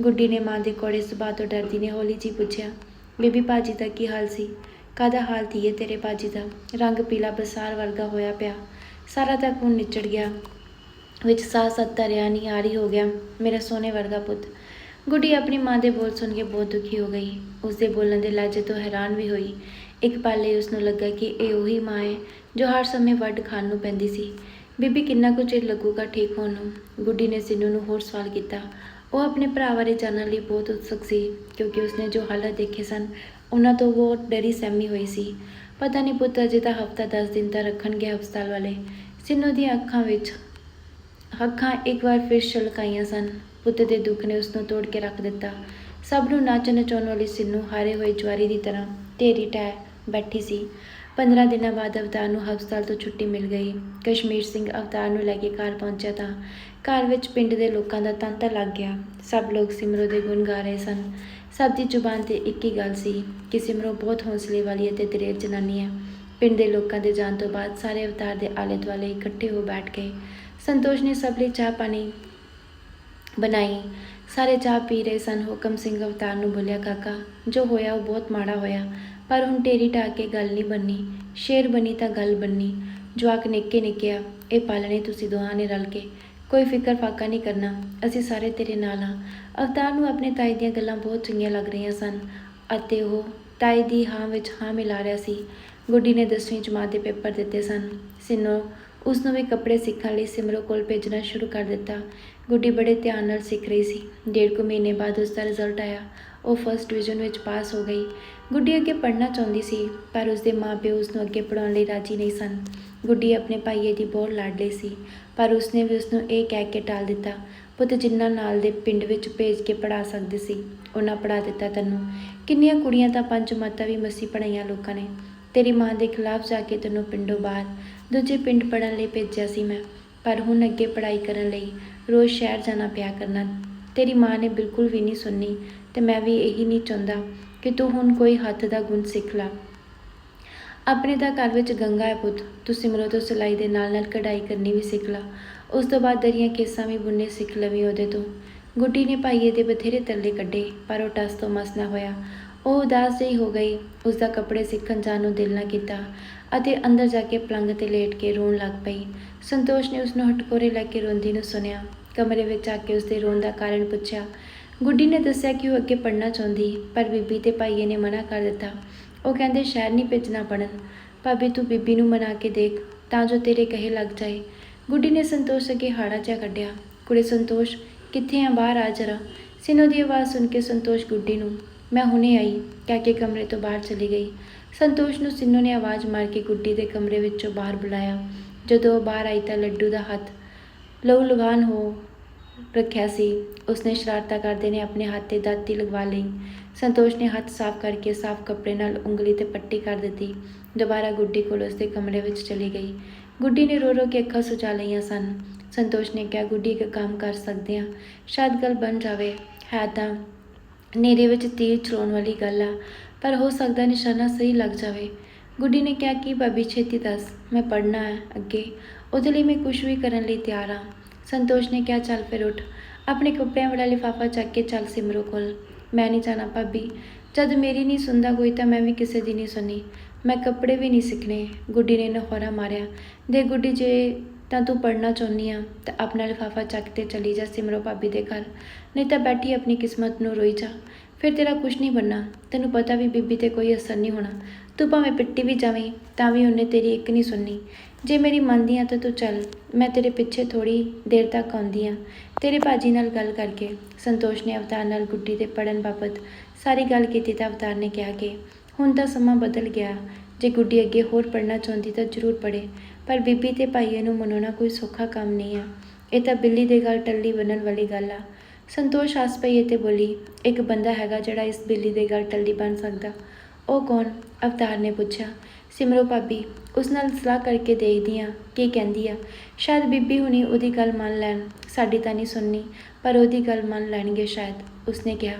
ਗੁੱਡੀ ਨੇ ਮਾਂ ਦੇ ਕੋੜੇ ਸੁਭਾਅ ਤੋਂ ਡਰਦੀ ਨੇ ਹੌਲੀ ਜੀ ਪੁੱਛਿਆ, ਬੀਬੀ, ਭਾਜੀ ਦਾ ਕੀ ਹਾਲ ਸੀ? ਕਾਹਦਾ ਹਾਲ ਧੀਏ ਤੇਰੇ ਭਾਜੀ ਦਾ? ਰੰਗ ਪੀਲਾ ਬਸਾਰ ਵਰਗਾ ਹੋਇਆ ਪਿਆ। ਸਾਰਾ ਤਾਂ ਖੂਨ ਨਿਚੜ ਗਿਆ। ਵਿੱਚ ਸਾਹ ਸੱਤਾ ਰਿਆ ਨਹੀਂ ਆ ਰਹੀ ਹੋ ਗਿਆ ਮੇਰਾ ਸੋਨੇ ਵਰਗਾ ਪੁੱਤ। ਗੁੱਡੀ ਆਪਣੀ ਮਾਂ ਦੇ ਬੋਲ ਸੁਣ ਕੇ ਬਹੁਤ ਦੁਖੀ ਹੋ ਗਈ। ਉਸ ਦੇ ਬੋਲਣ ਦੇ ਲਾਜੇ ਤੋਂ ਹੈਰਾਨ ਵੀ ਹੋਈ। ਇੱਕ ਪਲ ਲਈ ਉਸ ਨੂੰ ਲੱਗਾ ਕਿ ਇਹ ਉਹੀ ਮਾਂ ਹੈ ਜੋ ਹਰ ਸਮੇਂ ਵੱਢ ਖਾਣ ਨੂੰ ਪੈਂਦੀ ਸੀ। ਬੀਬੀ ਕਿੰਨਾ ਕੁ ਚਿਰ ਲੱਗੂਗਾ ਠੀਕ ਹੋਣ ਨੂੰ? ਗੁੱਡੀ ਨੇ ਸਿੰਨੂ ਨੂੰ ਹੋਰ ਸਵਾਲ ਕੀਤਾ। ਉਹ ਆਪਣੇ ਭਰਾ ਬਾਰੇ ਜਾਣਨ ਲਈ ਬਹੁਤ ਉਤਸੁਕ ਸੀ ਕਿਉਂਕਿ ਉਸਨੇ ਜੋ ਹਾਲਤ ਦੇਖੇ ਸਨ, ਉਹਨਾਂ ਤੋਂ ਉਹ ਡਰੀ ਸਹਿਮੀ ਹੋਈ ਸੀ। ਪਤਾ ਨਹੀਂ ਪੁੱਤ, ਅਜੇ ਤਾਂ ਹਫਤਾ 10 ਦਿਨ ਤਾਂ ਰੱਖਣਗੇ ਹਸਪਤਾਲ ਵਾਲੇ। ਸਿੰਨੂ ਦੀਆਂ ਅੱਖਾਂ ਵਿੱਚ ਅੱਖਾਂ ਇੱਕ ਵਾਰ ਫਿਰ ਛਲਕਾਈਆਂ ਸਨ। ਪੁੱਤ ਦੇ ਦੁੱਖ ਨੇ ਉਸ ਨੂੰ ਤੋੜ ਕੇ ਰੱਖ ਦਿੱਤਾ। ਸਭ ਨੂੰ ਨਾਚ ਨਚਾਉਣ ਵਾਲੀ ਸਿੰਨੂ ਹਾਰੇ ਹੋਏ ਜਵਾਰੀ ਦੀ ਤਰ੍ਹਾਂ ਢੇਰੀ ਟੈ ਬੈਠੀ ਸੀ। 15 ਦਿਨਾਂ ਬਾਅਦ ਅਵਤਾਰ ਨੂੰ ਹਸਪਤਾਲ ਤੋਂ ਛੁੱਟੀ ਮਿਲ ਗਈ। ਕਸ਼ਮੀਰ ਸਿੰਘ ਅਵਤਾਰ ਨੂੰ ਲੈ ਕੇ ਘਰ ਪਹੁੰਚਿਆ ਤਾਂ ਘਰ ਵਿੱਚ ਪਿੰਡ ਦੇ ਲੋਕਾਂ ਦਾ ਤਾਂਤਾ ਲੱਗ ਗਿਆ। ਸਭ ਲੋਕ ਸਿਮਰੋ ਦੇ ਗੁਣ ਗਾ ਰਹੇ ਸਨ। ਸਭ ਦੀ ਜ਼ੁਬਾਨ ਤੇ ਇੱਕ ਹੀ ਗੱਲ ਸੀ ਕਿ ਸਿਮਰੋ ਬਹੁਤ ਹੌਸਲੇ ਵਾਲੀ ਅਤੇ ਦਲੇਰ ਜਨਾਨੀ ਹੈ। ਪਿੰਡ ਦੇ ਲੋਕਾਂ ਦੇ ਜਾਣ ਤੋਂ ਬਾਅਦ ਸਾਰੇ ਅਵਤਾਰ ਦੇ ਆਲੇ ਦੁਆਲੇ ਇਕੱਠੇ ਹੋ ਬੈਠ ਗਏ। ਸੰਤੋਸ਼ ਨੇ ਸਭ ਲਈ ਚਾਹ ਪਾਣੀ ਬਣਾਈ। ਸਾਰੇ ਚਾਹ ਪੀ ਰਹੇ ਸਨ, ਹੁਕਮ ਸਿੰਘ ਅਵਤਾਰ ਨੂੰ ਬੋਲਿਆ, ਕਾਕਾ, ਜੋ ਹੋਇਆ ਉਹ ਬਹੁਤ ਮਾੜਾ ਹੋਇਆ, ਪਰ ਹੁਣ ਢੇਰੀ ਟਾ ਕੇ ਗੱਲ ਨਹੀਂ ਬੰਨੀ ਸ਼ੇਰ ਬਣੀ ਤਾਂ ਗੱਲ ਬੰਨੀ ਜਵਾਕ ਨਿੱਕੇ ਨਿੱਕਿਆ ਇਹ ਪਾਲਣੇ ਤੁਸੀਂ ਦੋਹਾਂ ਨੇ ਰਲ ਕੇ। ਕੋਈ ਫਿਕਰ ਫਾਕਾ ਨਹੀਂ ਕਰਨਾ, ਅਸੀਂ ਸਾਰੇ ਤੇਰੇ ਨਾਲ ਹਾਂ। ਅਵਤਾਰ ਨੂੰ ਆਪਣੇ ਤਾਈ ਦੀਆਂ ਗੱਲਾਂ ਬਹੁਤ ਚੰਗੀਆਂ ਲੱਗ ਰਹੀਆਂ ਸਨ ਅਤੇ ਉਹ ਤਾਈ ਦੀ ਹਾਂ ਵਿੱਚ ਹਾਂ ਮਿਲਾ ਰਿਹਾ ਸੀ। ਗੁੱਡੀ ਨੇ 10ਵੀਂ ਜਮਾਤ ਦੇ ਪੇਪਰ ਦਿੱਤੇ ਸਨ। ਸਿੰਨੋ ਉਸ ਨੂੰ ਵੀ ਕੱਪੜੇ ਸਿੱਖਣ ਲਈ ਸਿਮਰੋ ਕੋਲ ਭੇਜਣਾ ਸ਼ੁਰੂ ਕਰ ਦਿੱਤਾ। ਗੁੱਡੀ ਬੜੇ ਧਿਆਨ ਨਾਲ ਸਿੱਖ ਰਹੀ ਸੀ। ਡੇਢ ਕੁ ਮਹੀਨੇ ਬਾਅਦ ਉਸ ਦਾ ਰਿਜ਼ਲਟ ਆਇਆ। ਉਹ ਫਸਟ ਡਿਵੀਜ਼ਨ ਵਿੱਚ ਪਾਸ ਹੋ ਗਈ। ਗੁੱਡੀ ਅੱਗੇ ਪੜ੍ਹਨਾ ਚਾਹੁੰਦੀ ਸੀ, ਪਰ ਉਸ ਦੇ ਮਾਪੇ ਉਸ ਨੂੰ ਅੱਗੇ ਪੜਾਉਣ ਲਈ ਰਾਜੀ ਨਹੀਂ ਸਨ। ਗੁੱਡੀ ਆਪਣੇ ਭਾਈਏ ਦੀ ਬਹੁਤ ਲਾਡਲੀ ਸੀ, ਪਰ ਉਸਨੇ ਵੀ ਉਸ ਨੂੰ ਇਹ ਕਹਿ ਕੇ ਟਾਲ ਦਿੱਤਾ, ਪੁੱਤ, ਜਿੰਨਾ ਨਾਲ ਦੇ ਪਿੰਡ ਵਿੱਚ ਭੇਜ ਕੇ ਪੜਾ ਸਕਦੇ ਸੀ ਉਹਨਾਂ ਪੜਾ ਦਿੱਤਾ ਤੈਨੂੰ। ਕਿੰਨੀਆਂ ਕੁੜੀਆਂ ਤਾਂ ਪੰਜ ਮਾਤਾ ਵੀ ਮਸੀ ਪੜਾਈਆਂ ਲੋਕਾਂ ਨੇ। ਤੇਰੀ ਮਾਂ ਦੇ ਖਿਲਾਫ ਜਾ ਕੇ ਤੈਨੂੰ ਪਿੰਡੋਂ ਬਾਹਰ ਦੂਜੇ ਪਿੰਡ ਪੜਨ ਲਈ ਭੇਜਿਆ ਸੀ ਮੈਂ। ਪਰ ਹੁਣ ਅੱਗੇ ਪੜ੍ਹਾਈ ਕਰਨ ਲਈ ਰੋਜ਼ ਸ਼ਹਿਰ ਜਾਣਾ ਪਿਆ ਕਰਨਾ ਤੇਰੀ ਮਾਂ ਨੇ ਬਿਲਕੁਲ ਵੀ ਨਹੀਂ ਸੁਣੀ ਤੇ ਮੈਂ ਵੀ ਇਹੀ ਨਹੀਂ ਚਾਹੁੰਦਾ ਕਿ ਤੂੰ ਹੁਣ ਕੋਈ ਹੱਥ ਦਾ ਗੁਣ ਸਿੱਖ ਲਾ। ਆਪਣੇ ਤਾਂ ਘਰ ਵਿੱਚ ਗੰਗਾ ਹੈ ਪੁੱਤ ਤੂੰ ਸਿਮਰੋ ਤੋਂ ਸਿਲਾਈ ਦੇ ਨਾਲ ਨਾਲ ਕਢਾਈ ਕਰਨੀ ਵੀ ਸਿੱਖ ਲਾ। ਉਸ ਤੋਂ ਬਾਅਦ ਦਰੀਆਂ ਕੇਸਾਂ ਵੀ ਬੁਣਨੇ ਸਿੱਖ ਲਵੀ ਉਹਦੇ ਤੋਂ। ਗੁੱਡੀ ਨੇ ਭਾਈਏ ਦੇ ਬਥੇਰੇ ਤਰਲੇ ਕੱਢੇ, ਪਰ ਉਹ ਟਸ ਤੋਂ ਮਸ ਨਾ ਹੋਇਆ। ਉਹ ਉਦਾਸ ਜਿਹੀ ਹੋ ਗਈ। ਉਸ ਦਾ ਕੱਪੜੇ ਸਿੱਖਣ ਜਾਣ ਨੂੰ ਦਿਲ ਨਾ ਕੀਤਾ ਅਤੇ ਅੰਦਰ ਜਾ ਕੇ ਪਲੰਗ ਤੇ ਲੇਟ ਕੇ ਰੋਣ ਲੱਗ ਪਈ। ਸੰਤੋਸ਼ ਨੇ ਉਸ ਨੂੰ ਹਟਕੋਰੇ ਲੈ ਕੇ ਰੋਂਦੀ ਨੂੰ ਸੁਣਿਆ। ਕਮਰੇ ਵਿੱਚ ਆ ਕੇ ਉਸ ਦੇ ਰੋਣ ਦਾ ਕਾਰਨ ਪੁੱਛਿਆ। ਗੁੱਡੀ ਨੇ ਦੱਸਿਆ ਕਿ ਉਹ ਅੱਗੇ ਪੜ੍ਹਨਾ ਚਾਹੁੰਦੀ, ਪਰ ਬੀਬੀ ਤੇ ਭਾਈਏ ਨੇ ਮਨਾ ਕਰ ਦਿੱਤਾ। ਉਹ ਕਹਿੰਦੇ, ਸ਼ਹਿਰ ਨਹੀਂ ਭੇਜਣਾ ਪੜਨ ਭਾਬੀ, ਤੂੰ ਬੀਬੀ ਨੂੰ ਮਨਾ ਕੇ ਦੇਖ, ਤਾਂ ਜੋ ਤੇਰੇ ਕਹੇ ਲੱਗ ਜਾਏ। ਗੁੱਡੀ ਨੇ ਸੰਤੋਸ਼ ਅੱਗੇ ਹਾੜਾ ਜਿਹਾ ਕੱਢਿਆ। ਕੁੜੇ ਸੰਤੋਸ਼, ਕਿੱਥੇ ਆ? ਬਾਹਰ ਆ ਜਰਾ। ਸਿਨੋ ਦੀ ਆਵਾਜ਼ ਸੁਣ ਕੇ ਸੰਤੋਸ਼ ਗੁੱਡੀ ਨੂੰ ਮੈਂ ਹੁਣੇ ਆਈ, ਕਹਿ ਕੇ ਕਮਰੇ ਤੋਂ ਬਾਹਰ ਚਲੀ ਗਈ। ਸੰਤੋਸ਼ ਨੂੰ ਸਿਨੋ ਨੇ ਆਵਾਜ਼ ਮਾਰ ਕੇ ਗੁੱਡੀ ਦੇ ਕਮਰੇ ਵਿੱਚੋਂ ਬਾਹਰ ਬੁਲਾਇਆ। ਜਦੋਂ ਉਹ ਬਾਹਰ ਆਈ ਤਾਂ ਲੱਡੂ ਦਾ ਹੱਥ ਲਹੂ ਲੁਹਾਨ ਹੋ ਰੱਖਿਆ ਸੀ। ਉਸਨੇ ਸ਼ਰਾਰਤਾਂ ਕਰਦੇ ਨੇ ਆਪਣੇ ਹੱਥ ਤੇ ਦਾਤੀ ਲਗਵਾ ਲਈ। ਸੰਤੋਸ਼ ਨੇ ਹੱਥ ਸਾਫ਼ ਕਰਕੇ ਸਾਫ਼ ਕੱਪੜੇ ਨਾਲ ਉਂਗਲੀ ਤੇ ਪੱਟੀ ਕਰ ਦਿੱਤੀ। ਦੁਬਾਰਾ ਗੁੱਡੀ ਕੋਲ ਉਸਦੇ ਕਮਰੇ ਵਿੱਚ ਚਲੀ ਗਈ। ਗੁੱਡੀ ਨੇ ਰੋ ਰੋ ਕੇ ਅੱਖਾਂ ਸੁਜਾ ਲਈਆਂ ਸਨ। ਸੰਤੋਸ਼ ਨੇ ਕਿਹਾ, ਗੁੱਡੀ, ਇੱਕ ਕੰਮ ਕਰ ਸਕਦੇ ਆ ਸ਼ਾਇਦ ਗੱਲ ਬਣ ਜਾਵੇ। ਹੈ ਤਾਂ ਹਨੇਰੇ ਵਿੱਚ ਤੀਰ ਚਲਾਉਣ ਵਾਲੀ ਗੱਲ ਆ, ਪਰ ਹੋ ਸਕਦਾ ਨਿਸ਼ਾਨਾ ਸਹੀ ਲੱਗ ਜਾਵੇ। ਗੁੱਡੀ ਨੇ ਕਿਹਾ ਕਿ, ਭਾਬੀ, ਛੇਤੀ ਦੱਸ, ਮੈਂ ਪੜ੍ਹਨਾ ਹੈ ਅੱਗੇ। ਉਹਦੇ ਲਈ ਮੈਂ ਕੁਝ ਵੀ ਕਰਨ ਲਈ ਤਿਆਰ ਹਾਂ। ਸੰਤੋਸ਼ ਨੇ ਕਿਹਾ, ਚੱਲ ਫਿਰ ਉੱਠ। ਆਪਣੇ ਕੱਪੜਿਆਂ ਵਾਲਾ ਲਿਫਾਫਾ ਚੱਕ ਕੇ ਚੱਲ ਸਿਮਰੋ ਕੋਲ। ਮੈਂ ਨਹੀਂ ਜਾਣਾ, ਭਾਬੀ। ਜਦ ਮੇਰੀ ਨਹੀਂ ਸੁਣਦਾ ਕੋਈ ਤਾਂ ਮੈਂ ਵੀ ਕਿਸੇ ਦੀ ਨਹੀਂ ਸੁਣੀ ਮੈਂ ਕੱਪੜੇ ਵੀ ਨਹੀਂ ਸਿੱਖਣੇ। ਗੁੱਡੀ ਨੇ ਨਖੋਰਾ ਮਾਰਿਆ। ਦੇ ਗੁੱਡੀ, ਜੇ ਤਾਂ ਤੂੰ ਪੜ੍ਹਨਾ ਚਾਹੁੰਦੀ ਆ, ਤਾਂ ਆਪਣਾ ਲਿਫਾਫਾ ਚੱਕ ਤੇ ਚਲੀ ਜਾ ਸਿਮਰੋ ਭਾਬੀ ਦੇ ਘਰ। ਨਹੀਂ ਤਾਂ ਬੈਠੀ ਆਪਣੀ ਕਿਸਮਤ ਨੂੰ ਰੋਈ ਜਾ। ਫਿਰ ਤੇਰਾ ਕੁਝ ਨਹੀਂ ਬਣਨਾ। ਤੈਨੂੰ ਪਤਾ ਵੀ ਬੀਬੀ ਤੇ ਕੋਈ ਅਸਰ ਨਹੀਂ ਹੋਣਾ। ਤੂੰ ਭਾਵੇਂ ਪਿੱਟੀ ਵੀ ਜਾਵੇਂ, ਤਾਂ ਵੀ ਉਹਨੇ ਤੇਰੀ ਇੱਕ ਨਹੀਂ ਸੁਣਨੀ। ਜੇ ਮੇਰੀ ਮੰਨਦੀ ਆ ਤਾਂ ਤੂੰ ਚੱਲ। ਮੈਂ ਤੇਰੇ ਪਿੱਛੇ ਥੋੜੀ ਦੇਰ ਤੱਕ ਆਉਂਦੀ ਆ। ਤੇਰੇ ਭਾਜੀ ਨਾਲ ਗੱਲ ਕਰਕੇ, ਸੰਤੋਸ਼ ਨੇ ਅਵਤਾਰ ਨਾਲ ਗੁੱਡੀ ਦੇ ਪੜਨ ਬਾਬਤ ਸਾਰੀ ਗੱਲ ਕੀਤੀ ਤਾਂ ਅਵਤਾਰ ਨੇ ਕਿਹਾ ਕਿ ਹੁਣ ਤਾਂ ਸਮਾਂ ਬਦਲ ਗਿਆ। ਜੇ ਗੁੱਡੀ ਅੱਗੇ ਹੋਰ ਪੜਨਾ ਚਾਹੁੰਦੀ ਤਾਂ ਜ਼ਰੂਰ ਪੜੇ ਪਰ ਬੀਬੀ ਤੇ ਭਾਈਏ ਨੂੰ ਮਨਾਉਣਾ ਕੋਈ ਸੌਖਾ ਕੰਮ ਨਹੀਂ ਆ। ਇਹ ਤਾਂ ਬਿੱਲੀ ਦੇ ਗੱਲ ਟੱਲੀ ਬਣਨ ਵਾਲੀ ਗੱਲ ਆ। ਸੰਤੋਸ਼ ਹੱਸ ਪਈ ਤੇ ਬੋਲੀ, ਇੱਕ ਬੰਦਾ ਹੈਗਾ ਜਿਹੜਾ ਇਸ ਬਿੱਲੀ ਦੇ ਗੱਲ ਟੱਲੀ ਬਣ ਸਕਦਾ। ਉਹ ਕੌਣ? ਅਵਤਾਰ ਨੇ ਪੁੱਛਿਆ। ਸਿਮਰੋ ਭਾਬੀ, ਉਸ ਨਾਲ ਸਲਾਹ ਕਰਕੇ ਦੇਖਦੀ ਆ, ਕੀ ਕਹਿੰਦੀ ਆ। ਸ਼ਾਇਦ ਬੀਬੀ ਹੁਣੀ ਉਹਦੀ ਗੱਲ ਮੰਨ ਲੈਣ, ਸਾਡੀ ਤਾਂ ਨਹੀਂ ਸੁਣਨੀ, ਪਰ ਉਹਦੀ ਗੱਲ ਮੰਨ ਲੈਣਗੇ ਸ਼ਾਇਦ, ਉਸਨੇ ਕਿਹਾ।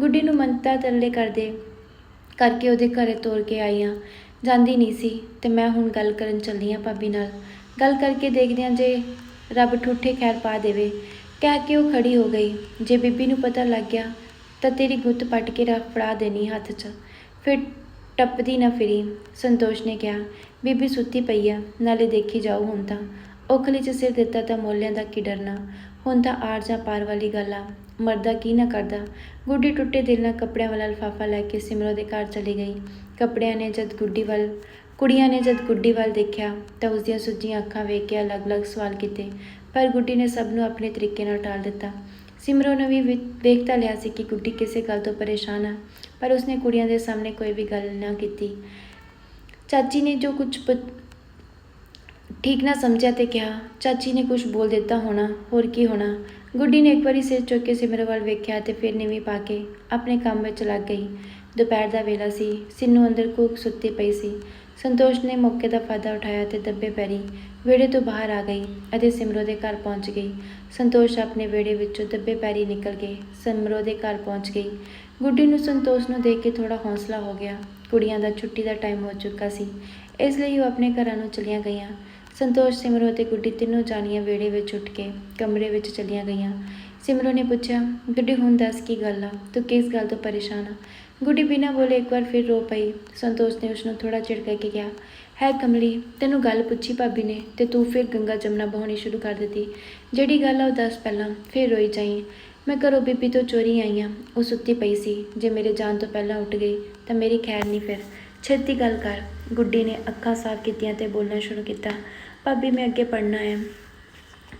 ਗੁੱਡੀ ਨੂੰ ਮੰਤਾ ਤਰਲੇ ਕਰਦੇ ਕਰਕੇ ਉਹਦੇ ਘਰੇ ਤੋਰ ਕੇ ਆਈ ਹਾਂ ਜਾਂਦੀ ਨਹੀਂ ਸੀ ਤੇ ਮੈਂ ਹੁਣ ਗੱਲ ਕਰਨ ਚੱਲੀ ਹਾਂ ਭਾਬੀ ਨਾਲ। ਗੱਲ ਕਰਕੇ ਦੇਖਦੇ ਹਾਂ ਜੇ ਰੱਬ ਠੂਠੇ ਖੈਰ ਪਾ ਦੇਵੇ। ਕਹਿ ਕੇ ਉਹ ਖੜੀ ਹੋ ਗਈ। ਜੇ ਬੀਬੀ ਨੂੰ ਪਤਾ ਲੱਗ ਗਿਆ ਤਾਂ ਤੇਰੀ ਗੁੱਤ ਪੱਟ ਕੇ ਰੱਖ ਫੜਾ ਦੇਣੀ ਹੱਥ 'ਚ। ਫਿਰ ਟੱਪਦੀ ਨਾ ਫਿਰੀ। ਸੰਤੋਸ਼ ਨੇ ਕਿਹਾ, ਬੀਬੀ ਸੁੱਤੀ ਪਈ ਆ, ਨਾਲੇ ਦੇਖੀ ਜਾਓ ਹੁਣ ਤਾਂ। ਔਖਲੀ 'ਚ ਸਿਰ ਦਿੱਤਾ ਤਾਂ ਮੋਲਿਆਂ ਦਾ ਕੀ ਡਰਨਾ। ਹੁਣ ਤਾਂ ਆਰ ਜਾਂ ਪਾਰ ਵਾਲੀ ਗੱਲ ਆ। ਮਰਦਾ ਕੀ ਨਾ ਕਰਦਾ। ਗੁੱਡੀ ਟੁੱਟੇ ਦਿਲ ਨਾਲ ਕੱਪੜਿਆਂ ਵਾਲਾ ਲਿਫਾਫਾ ਲੈ ਕੇ ਸਿਮਰੋ ਦੇ ਘਰ ਚਲੀ ਗਈ। ਕੱਪੜਿਆਂ ਨੇ ਜਦ ਗੁੱਡੀ ਵੱਲ, ਕੁੜੀਆਂ ਨੇ ਜਦ ਗੁੱਡੀ ਵੱਲ ਦੇਖਿਆ, ਤਾਂ ਉਸ ਦੀਆਂ ਸੁੱਜੀਆਂ ਅੱਖਾਂ ਵੇਖ ਕੇ ਅਲੱਗ-ਅਲੱਗ ਸਵਾਲ ਕੀਤੇ, ਪਰ ਗੁੱਡੀ ਨੇ ਸਭ ਨੂੰ ਆਪਣੇ ਤਰੀਕੇ ਨਾਲ ਟਾਲ ਦਿੱਤਾ। ਸਿਮਰੋ ਨੇ ਵੀ ਵੇ- ਵੇਖ ਤਾਂ ਲਿਆ ਸੀ ਕਿ ਗੁੱਡੀ ਕਿਸੇ ਗੱਲ ਤੋਂ ਪਰੇਸ਼ਾਨ ਆ, ਪਰ ਉਸਨੇ ਕੁੜੀਆਂ ਦੇ ਸਾਹਮਣੇ ਕੋਈ ਵੀ ਗੱਲ ਨਾ ਕੀਤੀ। ਚਾਚੀ ਨੇ ਜੋ ਕੁਝ ਠੀਕ ਨਾ ਸਮਝਿਆ ਤੇ ਕਿਹਾ, ਚਾਚੀ ਨੇ ਕੁਝ ਬੋਲ ਦਿੱਤਾ ਹੋਣਾ, ਹੋਰ ਕੀ ਹੋਣਾ। ਗੁੱਡੀ ਨੇ ਇੱਕ ਵਾਰੀ ਸਿਰ ਚੁੱਕ ਕੇ ਸਿਮਰ ਵੱਲ ਵੇਖਿਆ ਤੇ ਫਿਰ ਨੀਵੀਂ ਪਾ ਕੇ ਆਪਣੇ ਕੰਮ ਵਿੱਚ ਲੱਗ ਗਈ। ਦੁਪਹਿਰ ਦਾ ਵੇਲਾ ਸੀ, ਸਿੰਨੂ ਅੰਦਰ ਕੂਕ ਸੁੱਤੀ ਪਈ ਸੀ। ਸੰਤੋਸ਼ ਨੇ ਮੌਕੇ ਦਾ ਫਾਇਦਾ ਉਠਾਇਆ ਤੇ ਦੱਬੇ ਪੈਰੀ ਵਿਹੜੇ ਤੋਂ ਬਾਹਰ ਆ ਗਈ ਅਤੇ ਸਿਮਰੋ ਦੇ ਘਰ ਪਹੁੰਚ ਗਈ। ਸੰਤੋਸ਼ ਆਪਣੇ ਵਿਹੜੇ ਵਿੱਚੋਂ ਦੱਬੇ ਪੈਰੀ ਨਿਕਲ ਕੇ ਸਿਮਰੋ ਦੇ ਘਰ ਪਹੁੰਚ ਗਈ। ਗੁੱਡੀ ਨੂੰ ਸੰਤੋਸ਼ ਨੂੰ ਦੇਖ ਕੇ ਥੋੜਾ ਹੌਸਲਾ ਹੋ ਗਿਆ। ਕੁੜੀਆਂ ਦਾ ਛੁੱਟੀ ਦਾ ਟਾਈਮ ਹੋ ਚੁੱਕਾ ਸੀ। ਇਸ ਲਈ ਉਹ ਆਪਣੇ ਘਰਾਂ ਨੂੰ ਚਲੀਆਂ ਗਈਆਂ। ਸੰਤੋਸ਼ ਸਿਮਰੋ ਤੇ ਗੁੱਡੀ ਤਿੰਨੋਂ ਜਾਣੀਆਂ ਵਿਹੜੇ ਵਿੱਚ ਉੱਠ ਕੇ ਕਮਰੇ ਵਿੱਚ ਚਲੀਆਂ ਗਈਆਂ। ਸਿਮਰੋ ਨੇ ਪੁੱਛਿਆ, ਗੁੱਡੀ, ਹੁਣ ਦੱਸ ਕੀ ਗੱਲ ਆ? ਤੂੰ ਕਿਸ ਗੱਲ ਤੋਂ ਪਰੇਸ਼ਾਨ ਆ? ਗੁੱਡੀ ਬਿਨਾਂ ਬੋਲੇ ਇੱਕ ਵਾਰ ਫਿਰ ਰੋ ਪਈ। ਸੰਤੋਸ਼ ਨੇ ਉਸ ਨੂੰ ਥੋੜਾ ਝਿੜਕ ਕੇ ਕਿਹਾ, ਹੈ ਕਮਲੀ, ਤੈਨੂੰ ਗੱਲ ਪੁੱਛੀ ਭਾਬੀ ਨੇ ਤੇ ਤੂੰ ਫਿਰ ਗੰਗਾ ਜਮਨਾ ਬਹਾਉਣੀ ਸ਼ੁਰੂ ਕਰ ਦਿੱਤੀ। ਜਿਹੜੀ ਗੱਲ ਆ ਉਹ ਦੱਸ ਪਹਿਲਾਂ, ਫਿਰ ਰੋਈ ਜਾਈ। ਮੈਂ ਘਰੋਂ ਬੀਬੀ ਤੋਂ ਚੋਰੀ ਆਈ ਹਾਂ ਉਹ ਸੁੱਤੀ ਪਈ ਸੀ। ਜੇ ਮੇਰੇ ਜਾਣ ਤੋਂ ਪਹਿਲਾਂ ਉੱਠ ਗਈ, ਤਾਂ ਮੇਰੀ ਖੈਰ ਨਹੀਂ ਫਿਰ। ਛੇਤੀ ਗੱਲ ਕਰ। ਗੁੱਡੀ ਨੇ ਅੱਖਾਂ ਸਾਫ਼ ਕੀਤੀਆਂ ਤੇ ਬੋਲਣਾ ਸ਼ੁਰੂ ਕੀਤਾ। ਭਾਬੀ, ਮੈਂ ਅੱਗੇ ਪੜ੍ਹਨਾ ਹੈ